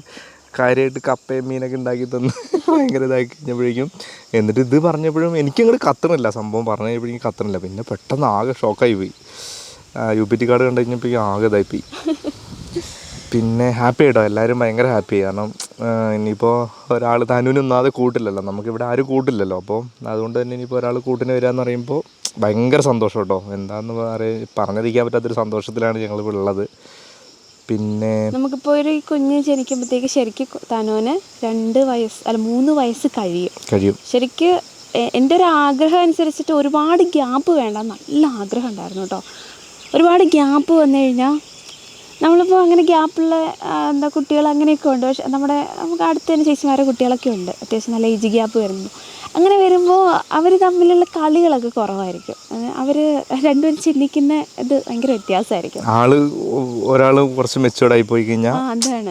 കാര്യമായിട്ട് കപ്പയും മീനൊക്കെ ഉണ്ടാക്കി തന്ന് ഭയങ്കര ഇതാക്കി കഴിഞ്ഞപ്പോഴേക്കും. എന്നിട്ട് ഇത് പറഞ്ഞപ്പോഴും എനിക്കങ്ങോട്ട് കത്തണില്ല. സംഭവം പറഞ്ഞു കഴിഞ്ഞപ്പോഴേക്കും കത്തണില്ല. പിന്നെ പെട്ടെന്ന് ആകെ ഷോക്കായി പോയി. യു പി ടി കാർഡ് കണ്ടു കഴിഞ്ഞപ്പോഴേക്കും ആകെ ഇതായിപ്പോയി പിന്നെ ഹാപ്പി ആയിട്ടോ? എല്ലാവരും ഭയങ്കര ഹാപ്പി കാരണം ഇനിയിപ്പോൾ ഒരാൾ തനുവിനൊന്നാതെ കൂട്ടില്ലല്ലോ. നമുക്കിവിടെ ആരും കൂട്ടില്ലല്ലോ. അപ്പോൾ അതുകൊണ്ട് തന്നെ ഇനിയിപ്പോൾ ഒരാൾ കൂട്ടിന് വരിക എന്ന് പറയുമ്പോൾ ഭയങ്കര സന്തോഷം കേട്ടോ. എന്താണെന്ന് പറയുക പറഞ്ഞറിയിക്കാൻ പറ്റാത്തൊരു സന്തോഷത്തിലാണ് ഞങ്ങളിപ്പോൾ ഉള്ളത്. പിന്നെ നമുക്കിപ്പോൾ ഒരു കുഞ്ഞ് ജനിക്കുമ്പോഴത്തേക്ക് ശരിക്കും തനോന് രണ്ട് വയസ്സ് അല്ല മൂന്ന് വയസ്സ് കഴിയും. കഴിയും. ശരിക്ക് എന്റെ ഒരു ആഗ്രഹം അനുസരിച്ചിട്ട് ഒരുപാട് ഗ്യാപ്പ് വേണ്ട. നല്ല ആഗ്രഹം ഉണ്ടായിരുന്നു കേട്ടോ. ഒരുപാട് ഗ്യാപ്പ് വന്നു കഴിഞ്ഞാൽ നമ്മളിപ്പോൾ അങ്ങനെ ഗ്യാപ്പുള്ള എന്താ കുട്ടികൾ അങ്ങനെയൊക്കെ ഉണ്ട്. പക്ഷെ നമ്മുടെ നമുക്ക് അടുത്ത് തന്നെ ചേച്ചിമാരെ കുട്ടികളൊക്കെ ഉണ്ട്. അത്യാവശ്യം നല്ല ഏജ് ഗ്യാപ്പ് വരുന്നു. അങ്ങനെ വരുമ്പോൾ അവർ തമ്മിലുള്ള കളികളൊക്കെ കുറവായിരിക്കും. അവർ രണ്ടുപേരും ചിന്തിക്കുന്ന ഇത് ഭയങ്കര വ്യത്യാസമായിരിക്കും. ആൾ ഒരാൾ കുറച്ച് മെച്ചുവേർഡായി പോയി കഴിഞ്ഞാൽ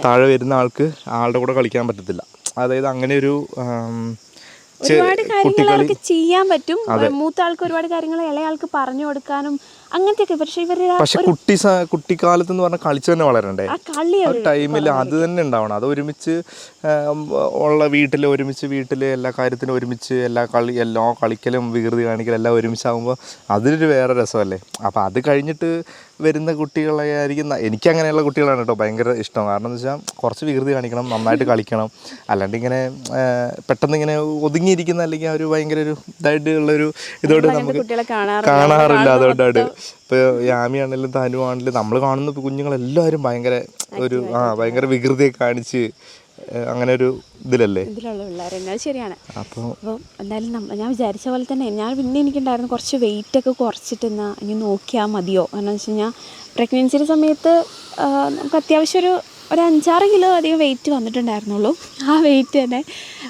താഴെ വരുന്ന ആൾക്ക് ആളുടെ കൂടെ കളിക്കാൻ പറ്റത്തില്ല. അതായത് അങ്ങനെ ഒരു ഒരുപാട് കാര്യങ്ങൾ അവർക്ക് ചെയ്യാൻ പറ്റും. മൂത്ത ആൾക്ക് ഒരുപാട് കാര്യങ്ങൾ ഇളയ ആൾക്ക് പറഞ്ഞു കൊടുക്കാനും അങ്ങനത്തെയൊക്കെ. പക്ഷെ ഇവർ പക്ഷെ കുട്ടി കുട്ടിക്കാലത്ത് എന്ന് പറഞ്ഞാൽ കളിച്ചു തന്നെ വളരണ്ടേ? ടൈമിൽ അത് തന്നെ ഉണ്ടാവണം. അത് ഒരുമിച്ച് ഉള്ള വീട്ടിൽ ഒരുമിച്ച് വീട്ടിൽ എല്ലാ കാര്യത്തിനും ഒരുമിച്ച് എല്ലാ കളി എല്ലാ കളിക്കലും വികൃതി കാണിക്കലും എല്ലാം ഒരുമിച്ചാകുമ്പോൾ അതിലൊരു വേറെ രസമല്ലേ? അപ്പോൾ അത് കഴിഞ്ഞിട്ട് വരുന്ന കുട്ടികളെ ആയിരിക്കും എനിക്ക് അങ്ങനെയുള്ള കുട്ടികളാണ് കേട്ടോ ഭയങ്കര ഇഷ്ടം. കാരണം എന്ന് വെച്ചാൽ കുറച്ച് വികൃതി കാണിക്കണം നന്നായിട്ട് കളിക്കണം. അല്ലാണ്ട് ഇങ്ങനെ പെട്ടെന്ന് ഇങ്ങനെ ഒതുങ്ങിയിരിക്കുന്ന അല്ലെങ്കിൽ ഒരു ഭയങ്കര ഒരു ഇതായിട്ട് ഉള്ളൊരു ഇതോട് നമുക്ക് കാണാറില്ല. അതുകൊണ്ടാണ്. ഇപ്പോൾ യാമി ആണെങ്കിലും തനു ആണെങ്കിലും നമ്മൾ കാണുന്ന കുഞ്ഞുങ്ങളെല്ലാവരും ഭയങ്കര ഒരു ആ ഭയങ്കര വികൃതിയൊക്കെ കാണിച്ച് അങ്ങനെ ഒരു ഇതിലല്ലേ? ഇതിലുള്ള പിള്ളേരെന്നെ അത് ശരിയാണ്. അപ്പോൾ അപ്പോൾ എന്തായാലും നമ്മ ഞാൻ വിചാരിച്ച പോലെ തന്നെ ഞാൻ പിന്നെ എനിക്കുണ്ടായിരുന്നു കുറച്ച് വെയിറ്റ് ഒക്കെ കുറച്ചിട്ട് എന്നാൽ ഇനി നോക്കിയാൽ മതിയോ? കാരണം വെച്ച് കഴിഞ്ഞാൽ പ്രഗ്നൻസിയുടെ സമയത്ത് നമുക്ക് അത്യാവശ്യം ഒരു ഒരു അഞ്ചാറ് കിലോ അധികം വെയിറ്റ് വന്നിട്ടുണ്ടായിരുന്നുള്ളൂ. ആ വെയിറ്റ് തന്നെ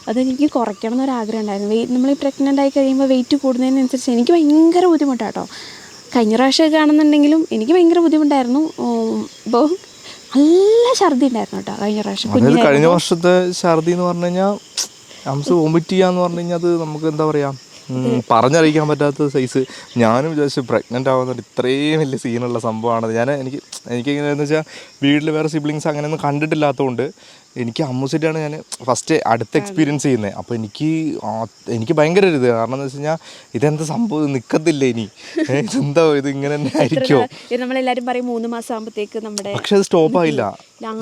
അത് എനിക്ക് കുറയ്ക്കണം എന്നൊരാഗ്രഹം ഉണ്ടായിരുന്നു. വെയിറ്റ് നമ്മൾ ഈ പ്രഗ്നന്റ് ആയി കഴിയുമ്പോൾ വെയിറ്റ് കൂടുന്നതിനനുസരിച്ച് എനിക്ക് ഭയങ്കര ബുദ്ധിമുട്ടാട്ടോ കഴിഞ്ഞ പ്രാവശ്യമൊക്കെ ആണെന്നുണ്ടെങ്കിലും എനിക്ക് ഭയങ്കര ബുദ്ധിമുട്ടായിരുന്നു. ഇപ്പോൾ നല്ല ഛർദി ഉണ്ടായിരുന്നു കേട്ടോ കഴിഞ്ഞ പ്രാവശ്യം. കഴിഞ്ഞ വർഷത്തെ ഛർദി എന്ന് പറഞ്ഞു കഴിഞ്ഞാൽ ഹംസ് വോമിറ്റ് ചെയ്യാന്ന് പറഞ്ഞു കഴിഞ്ഞാൽ അത് നമുക്ക് എന്താ പറയാ പറഞ്ഞറിയിക്കാൻ പറ്റാത്ത സൈസ് ഞാനും വിചാരിച്ചു പ്രഗ്നന്റ് ആവുന്നത് ഇത്രയും വലിയ സീനുള്ള സംഭവമാണ് ഞാൻ എനിക്ക് എനിക്ക് എങ്ങനെയാണെന്ന് വെച്ചാൽ വീട്ടിൽ വേറെ സിബ്ലിങ്സ് അങ്ങനെയൊന്നും കണ്ടിട്ടില്ലാത്തതുകൊണ്ട് എനിക്ക് അമ്മൂസിറ്റാണ് ഞാൻ ഫസ്റ്റ് അടുത്ത് എക്സ്പീരിയൻസ് ചെയ്യുന്നത് അപ്പോൾ എനിക്ക് എനിക്ക് ഭയങ്കര ഒരു ഇത്. കാരണം എന്ന് വെച്ച് കഴിഞ്ഞാൽ ഇതെന്താ സംഭവം? നിൽക്കത്തില്ല ഇനി? ഇതെന്താ ഇത് ഇങ്ങനെ തന്നെ ആയിരിക്കുമോ ഇത് നമ്മളെല്ലാവരും പറയും മൂന്ന് മാസം ആകുമ്പോഴത്തേക്ക് നമ്മുടെ പക്ഷെ അത് സ്റ്റോപ്പ് ആയില്ല.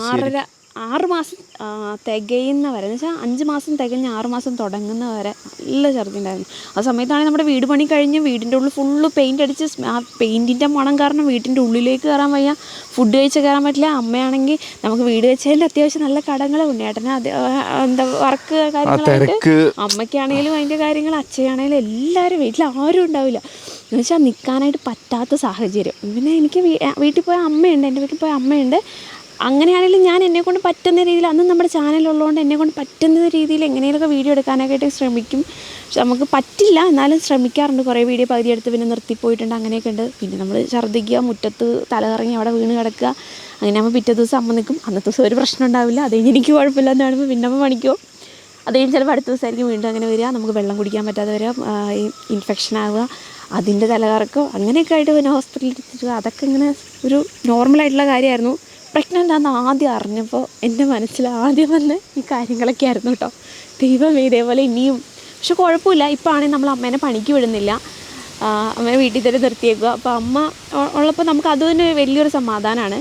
ആറര ആറ് മാസം തികയുന്നവരെ. വരെ എന്ന് വെച്ചാൽ അഞ്ച് മാസം തികഞ്ഞ് ആറ് മാസം തുടങ്ങുന്നവരെ നല്ല ഛർദി ഉണ്ടായിരുന്നു ആ സമയത്താണെങ്കിൽ നമ്മുടെ വീട് പണി കഴിഞ്ഞ് വീടിന്റെ ഉള്ളിൽ ഫുള്ള് പെയിന്റ് അടിച്ച് ആ പെയിന്റിന്റെ മണം കാരണം വീട്ടിന്റെ ഉള്ളിലേക്ക് കയറാൻ വയ്യ. ഫുഡ് കഴിച്ച് കയറാൻ പറ്റില്ല. അമ്മയാണെങ്കിൽ നമുക്ക് വീട് വെച്ചതിൽ അത്യാവശ്യം നല്ല കടങ്ങൾ ഉണ്ണേട്ടന് അത് എന്താ വർക്ക് കാര്യങ്ങളായിട്ട് അമ്മയ്ക്കാണെങ്കിലും അതിന്റെ കാര്യങ്ങൾ അച്ഛയാണെങ്കിലും എല്ലാവരും വീട്ടിൽ ആരും ഉണ്ടാവില്ല. എന്ന് വെച്ചാൽ നിൽക്കാനായിട്ട് പറ്റാത്ത സാഹചര്യം. പിന്നെ എനിക്ക് വീട്ടിൽ പോയ അമ്മയുണ്ട്. എന്റെ വീട്ടിൽ പോയ അമ്മയുണ്ട്. അങ്ങനെയാണെങ്കിലും ഞാൻ എന്നെ കൊണ്ട് പറ്റുന്ന രീതിയിൽ അന്ന് നമ്മുടെ ചാനലുള്ളതുകൊണ്ട് എന്നെ കൊണ്ട് പറ്റുന്ന രീതിയിൽ എങ്ങനെയൊക്കെ വീഡിയോ എടുക്കാനൊക്കെ ശ്രമിക്കും. നമുക്ക് പറ്റില്ല. എന്നാലും ശ്രമിക്കാറുണ്ട്. കുറേ വീഡിയോ പകുതി എടുത്ത് പിന്നെ നിർത്തിപ്പോയിട്ടുണ്ട്. അങ്ങനെയൊക്കെ ഉണ്ട്. പിന്നെ നമ്മൾ ഛർദ്ദിക്കുക മുറ്റത്ത് തലകറങ്ങി അവിടെ വീണ് കിടക്കുക. അങ്ങനെ ആകുമ്പോൾ പിറ്റേ ദിവസം അമ്മ നിൽക്കും. അന്നത്തെ ദിവസം ഒരു പ്രശ്നം ഉണ്ടാവില്ല. അത് കഴിഞ്ഞ് എനിക്ക് കുഴപ്പമില്ല എന്ന് കാണുമ്പോൾ പിന്നെ അമ്മ പണിക്കോ. അത് കഴിഞ്ഞ് ചിലപ്പോൾ അടുത്ത ദിവസമായിരിക്കും വീണ്ടും അങ്ങനെ വരിക. നമുക്ക് വെള്ളം കുടിക്കാൻ പറ്റാതെ വരിക. ഇൻഫെക്ഷൻ ആവുക. അതിന്റെ തലകറക്കം അങ്ങനെയൊക്കെ ആയിട്ട് പിന്നെ ഹോസ്പിറ്റലിൽ എത്തിച്ചു. അതൊക്കെ ഇങ്ങനെ ഒരു നോർമലായിട്ടുള്ള കാര്യമായിരുന്നു. പ്രഗ്നന്റ് ആണെന്ന് ആദ്യം അറിഞ്ഞപ്പോൾ എന്റെ മനസ്സിൽ ആദ്യം വന്ന് ഈ കാര്യങ്ങളൊക്കെ ആയിരുന്നു കേട്ടോ. ദൈവം ഇതേപോലെ ഇനിയും. പക്ഷെ കുഴപ്പമില്ല ഇപ്പോൾ ആണെങ്കിൽ നമ്മൾ അമ്മേനെ പണിക്ക് വിടുന്നില്ല. അമ്മേനെ വീട്ടിൽ തന്നെ നിർത്തിയേക്കുക. അപ്പോൾ അമ്മ ഉള്ളപ്പോൾ നമുക്ക് അത് തന്നെ വലിയൊരു സമാധാനമാണ്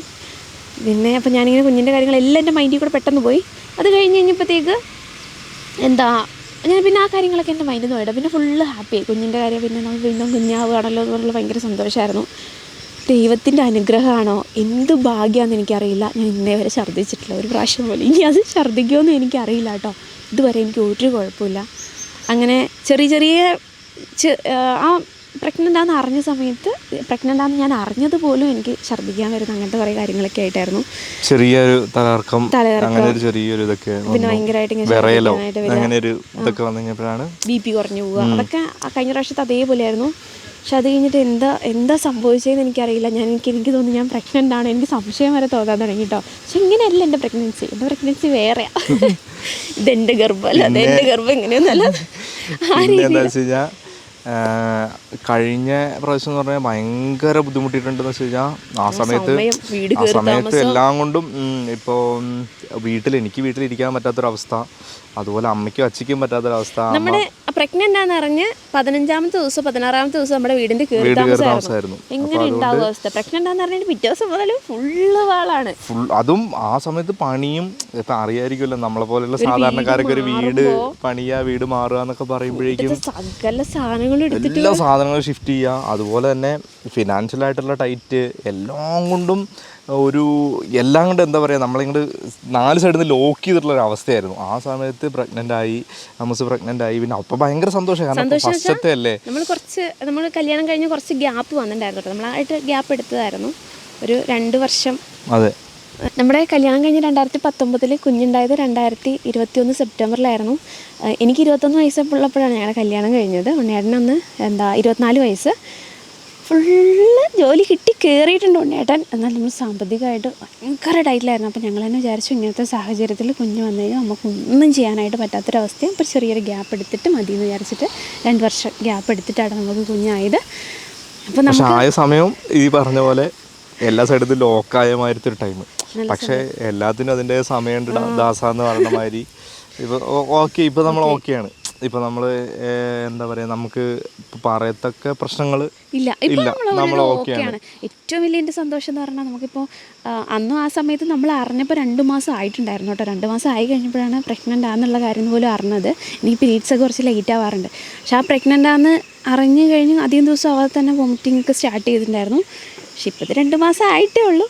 പിന്നെ അപ്പോൾ ഞാനിങ്ങനെ കുഞ്ഞിന്റെ കാര്യങ്ങളെല്ലാം എന്റെ മൈൻഡിൽ കൂടെ പെട്ടെന്ന് പോയി. അത് കഴിഞ്ഞ് കഴിഞ്ഞപ്പോഴത്തേക്ക് എന്താ ഞാൻ പിന്നെ ആ കാര്യങ്ങളൊക്കെ എന്റെ മൈൻഡിൽ നിന്ന് പോയിട്ട് പിന്നെ ഫുള്ള് ഹാപ്പിയായി. കുഞ്ഞിന്റെ കാര്യം പിന്നെ നമ്മൾ വീണ്ടും കുഞ്ഞാവുകയാണല്ലോ എന്നുള്ള ഭയങ്കര സന്തോഷമായിരുന്നു ദൈവത്തിന്റെ അനുഗ്രഹമാണോ? എന്ത് ഭാഗ്യമാണെന്ന് എനിക്കറിയില്ല. ഞാൻ ഇന്നേ വരെ ഛർദ്ദിച്ചിട്ടില്ല. ഒരു പ്രാവശ്യം പോലും. ഇനി അത് ഛർദ്ദിക്കുമെന്ന് എനിക്കറിയില്ല കേട്ടോ. ഇതുവരെ എനിക്ക് ഒരു കുഴപ്പമില്ല. അങ്ങനെ ചെറിയ ചെറിയ ആ പ്രഗ്നന്റ് ആണെന്ന് അറിഞ്ഞ സമയത്ത് പ്രഗ്നന്റ് ആണെന്ന് ഞാൻ അറിഞ്ഞത് പോലും എനിക്ക് ഛർദ്ദിക്കാൻ വരുന്ന അങ്ങനത്തെ കുറേ കാര്യങ്ങളൊക്കെ ആയിട്ടായിരുന്നു. ചെറിയൊരു തലകർക്കം തലകർക്കം ചെറിയൊരു ഇതൊക്കെ പിന്നെ. ഭയങ്കരമായിട്ട് ഇങ്ങനെ ഇതൊക്കെ വന്നു കഴിഞ്ഞപ്പോഴാണ്. ബി പി കുറഞ്ഞു പോവുക. അതൊക്കെ കഴിഞ്ഞ പ്രാവശ്യത്തെ അതേപോലെയായിരുന്നു. പക്ഷെ അത് കഴിഞ്ഞിട്ട് എന്താ എന്താ സംഭവിച്ചതെന്ന് എനിക്കറിയില്ല. ഞാൻ എനിക്ക് എനിക്ക് തോന്നുന്നു ഞാൻ പ്രഗ്നന്റ് ആണ്. എനിക്ക് സംശയം വരെ തോന്നാൻ തുടങ്ങി കേട്ടോ പക്ഷെ ഇങ്ങനെയല്ല എന്റെ പ്രഗ്നൻസി എന്റെ പ്രഗ്നൻസി വേറെയാ. ഇതെന്റെ ഗർഭം അല്ല അതെന്റെ ഗർഭം ഇങ്ങനെയൊന്നല്ല. ആ രീതിയിൽ കഴിഞ്ഞ പ്രാവശ്യം എന്ന് പറഞ്ഞാൽ ഭയങ്കര ബുദ്ധിമുട്ടിയിട്ടുണ്ടെന്ന് വെച്ച് കഴിഞ്ഞാൽ ആ സമയത്ത് ആ സമയത്ത് എല്ലാം കൊണ്ടും ഇപ്പോൾ വീട്ടിൽ എനിക്ക് വീട്ടിലിരിക്കാൻ പറ്റാത്തൊരവസ്ഥ. അതുപോലെ അമ്മയ്ക്കും അച്ഛയ്ക്കും പറ്റാത്തൊരവസ്ഥ. അമ്മ നമ്മുടെ പ്രഗ്നന്റ് ആണെന്ന് അറിഞ്ഞ് പതിനഞ്ചാമത്തെ ദിവസം പതിനാറാമത്തെ ദിവസം നമ്മുടെ വീടിന്റെ കയറി താമസമായിരുന്നു. എങ്ങനെ ഉണ്ടാവും അവസ്ഥ? പ്രഗ്നന്റ് ആണെന്ന് പിറ്റേ ദിവസം മുതൽ ഫുള്ള് വാളാണ്. അതും ആ സമയത്ത് പണിയും ഇപ്പൊ അറിയായിരിക്കുമല്ലോ നമ്മളെ പോലെയുള്ള സാധാരണക്കാരൊക്കെ ഒരു വീട് പണിയാ വീട് മാറുക എന്നൊക്കെ പറയുമ്പോഴേക്കും സകല സാധനങ്ങളും എടുത്തിട്ട് എല്ലാ സാധനങ്ങളും ഷിഫ്റ്റ് ചെയ്യുക. അതുപോലെ തന്നെ ഫിനാൻഷ്യൽ ആയിട്ടുള്ള ടൈറ്റ് എല്ലാം കൊണ്ടും ഒരു എല്ലാം കൊണ്ട് എന്താ പറയുക നമ്മളിങ്ങോട്ട് നാല് സൈഡിൽ നിന്ന് ലോക്ക് ചെയ്തിട്ടുള്ള ഒരു അവസ്ഥയായിരുന്നു. ആ സമയത്ത് പ്രഗ്നന്റ് ആയി അമ്മസ് പ്രഗ്നന്റ് ആയി പിന്നെ അപ്പം ഭയങ്കര സന്തോഷം. കാരണം ഫസ്റ്റത്തെ അല്ലേ? നമ്മൾ കുറച്ച് നമ്മൾ കല്യാണം കഴിഞ്ഞ് കുറച്ച് ഗ്യാപ്പ് വന്നിട്ടുണ്ടായിരുന്നു കേട്ടോ. നമ്മളായിട്ട് ഗ്യാപ്പ് എടുത്തതായിരുന്നു. ഒരു രണ്ട് വർഷം. അതെ. നമ്മുടെ കല്യാണം കഴിഞ്ഞ് രണ്ടായിരത്തി പത്തൊമ്പതിൽ കുഞ്ഞുണ്ടായത് രണ്ടായിരത്തി ഇരുപത്തി ഒന്ന് സെപ്റ്റംബറിലായിരുന്നു എനിക്ക് ഇരുപത്തൊന്ന് വയസ്സുള്ളപ്പോഴാണ് ഞങ്ങളുടെ കല്യാണം കഴിഞ്ഞത്. ഉണ്ണിയേട്ടൻ അന്ന് എന്താ ഇരുപത്തിനാല് വയസ്സ്. ഫുള്ള് ജോലി കിട്ടി കയറിയിട്ടുണ്ട് ഉണ്ണേട്ടൻ എന്നാൽ നമ്മൾ സാമ്പത്തികമായിട്ട് ഭയങ്കര ടൈറ്റിലായിരുന്നു. അപ്പോൾ ഞങ്ങൾ തന്നെ വിചാരിച്ചു ഇങ്ങനത്തെ സാഹചര്യത്തിൽ കുഞ്ഞ് വന്നു കഴിഞ്ഞാൽ നമുക്കൊന്നും ചെയ്യാനായിട്ട് പറ്റാത്തൊരവസ്ഥയും അപ്പോൾ ചെറിയൊരു ഗ്യാപ്പ് എടുത്തിട്ട് മതി എന്ന് വിചാരിച്ചിട്ട് രണ്ട് വർഷം ഗ്യാപ്പ് എടുത്തിട്ടാണ് നമുക്ക് കുഞ്ഞായത്. അപ്പോൾ നമ്മൾ ആയ സമയം ഈ പറഞ്ഞ പോലെ എല്ലാ സൈഡിലും ലോക്കായ മാതിരത്തെ ഒരു ടൈം പക്ഷേ എല്ലാത്തിനും അതിന്റെ സമയമുണ്ട്. ദാസ എന്ന് പറയുന്ന മാതിരി. ഇപ്പോൾ ഓക്കെ ഇപ്പോൾ നമ്മൾ ഓക്കെയാണ് ഇപ്പൊ നമ്മൾ എന്താ പറയുക നമുക്ക് പറയത്തക്ക പ്രശ്നങ്ങൾ ഇല്ല. ഇപ്പൊ നമ്മൾ ഓക്കെയാണ്. ഏറ്റവും വലിയ എന്റെ സന്തോഷം എന്ന് പറഞ്ഞാൽ നമുക്കിപ്പോൾ അന്നും ആ സമയത്ത് നമ്മൾ അറിഞ്ഞപ്പോൾ രണ്ട് മാസം ആയിട്ടുണ്ടായിരുന്നു കേട്ടോ. രണ്ട് മാസം ആയി കഴിഞ്ഞപ്പോഴാണ് പ്രഗ്നന്റ് ആണെന്നുള്ള കാര്യം പോലും അറിഞ്ഞത്. എനിക്ക് പീരീഡ്സ് ഒക്കെ കുറച്ച് ലേറ്റ് ആവാറുണ്ട്. പക്ഷെ ആ പ്രഗ്നന്റ് ആണെന്ന് അറിഞ്ഞു കഴിഞ്ഞ് അധികം ദിവസം ആവാതെ തന്നെ വോമിറ്റിംഗ് ഒക്കെ സ്റ്റാർട്ട് ചെയ്തിട്ടുണ്ടായിരുന്നു. പക്ഷെ ഇപ്പോഴത്തെ രണ്ട് മാസം ആയിട്ടേ ഉള്ളൂ.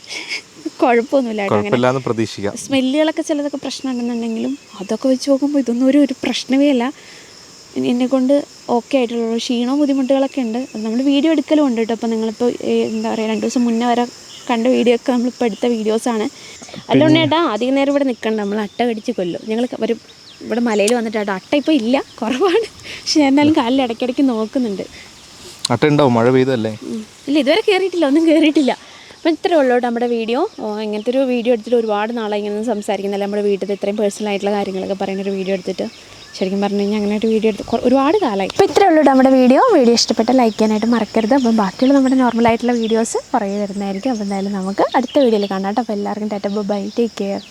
കുഴപ്പമൊന്നുമില്ല കുഴപ്പമില്ലാന്ന് പ്രതീക്ഷിക്കാം. സ്മെല്ലുകളൊക്കെ ചിലതൊക്കെ പ്രശ്നമുണ്ടെന്നുണ്ടെങ്കിലും അതൊക്കെ വെച്ച് നോക്കുമ്പോൾ ഇതൊന്നും ഒരു ഒരു പ്രശ്നമേ അല്ല. എന്നെ കൊണ്ട് ഓക്കെ ആയിട്ടുള്ള ക്ഷീണവും ബുദ്ധിമുട്ടുകളൊക്കെ ഉണ്ട്. അത് നമ്മൾ വീഡിയോ എടുക്കലും ഉണ്ട് കേട്ടോ. അപ്പോൾ നിങ്ങളിപ്പോൾ എന്താ പറയുക രണ്ട് ദിവസം മുന്നേ വരെ കണ്ട വീഡിയോ ഒക്കെ നമ്മളിപ്പോൾ എടുത്ത വീഡിയോസാണ് അല്ലോണ്ട് ഏട്ടാ അധികം നേരം ഇവിടെ നിൽക്കണ്ട നമ്മൾ അട്ട കടിച്ച് കൊല്ലും. ഞങ്ങൾ ഒരു ഇവിടെ മലയിൽ വന്നിട്ട് ഏട്ടാ അട്ട ഇപ്പോൾ ഇല്ല. കുറവാണ്. പക്ഷെ ഞാൻ എന്നാലും കാലിൽ ഇടയ്ക്കിടയ്ക്ക് നോക്കുന്നുണ്ട്. അട്ട ഉണ്ടാവും? മഴ പെയ്തല്ലേ ഇല്ല ഇതുവരെ കയറിയിട്ടില്ല ഒന്നും കയറിയിട്ടില്ല അപ്പം ഇത്രയേ ഉള്ളൂ നമ്മുടെ വീഡിയോ. ഇങ്ങനത്തെ ഒരു വീഡിയോ എടുത്തിട്ട് ഒരുപാട് നാളായി ഇങ്ങനെ സംസാരിക്കുന്നില്ല. നമ്മുടെ വീട്ടിൽ ഇത്രയും പേഴ്സണൽ ആയിട്ടുള്ള കാര്യങ്ങളൊക്കെ പറയുന്ന ഒരു വീഡിയോ എടുത്തിട്ട്. ശരിക്കും പറഞ്ഞു കഴിഞ്ഞാൽ അങ്ങനെ ഒരു വീഡിയോ എടുത്ത് ഒരുപാട് കാലമായി അപ്പോൾ ഇത്രയേ ഉള്ളൂ നമ്മുടെ വീഡിയോ. വീഡിയോ ഇഷ്ടപ്പെട്ട ലൈക്ക് ചെയ്യാനായിട്ട് മറക്കരുത്. അപ്പം ബാക്കിയുള്ള നമ്മുടെ നോർമൽ ആയിട്ടുള്ള വീഡിയോസ് കുറേ വരുന്നതായിരിക്കും. അപ്പോൾ എന്തായാലും നമുക്ക് അടുത്ത വീഡിയോയിൽ കാണാം കേട്ടോ. അപ്പോൾ എല്ലാവർക്കും ടാറ്റ ബൈ ടേക്ക് കെയർ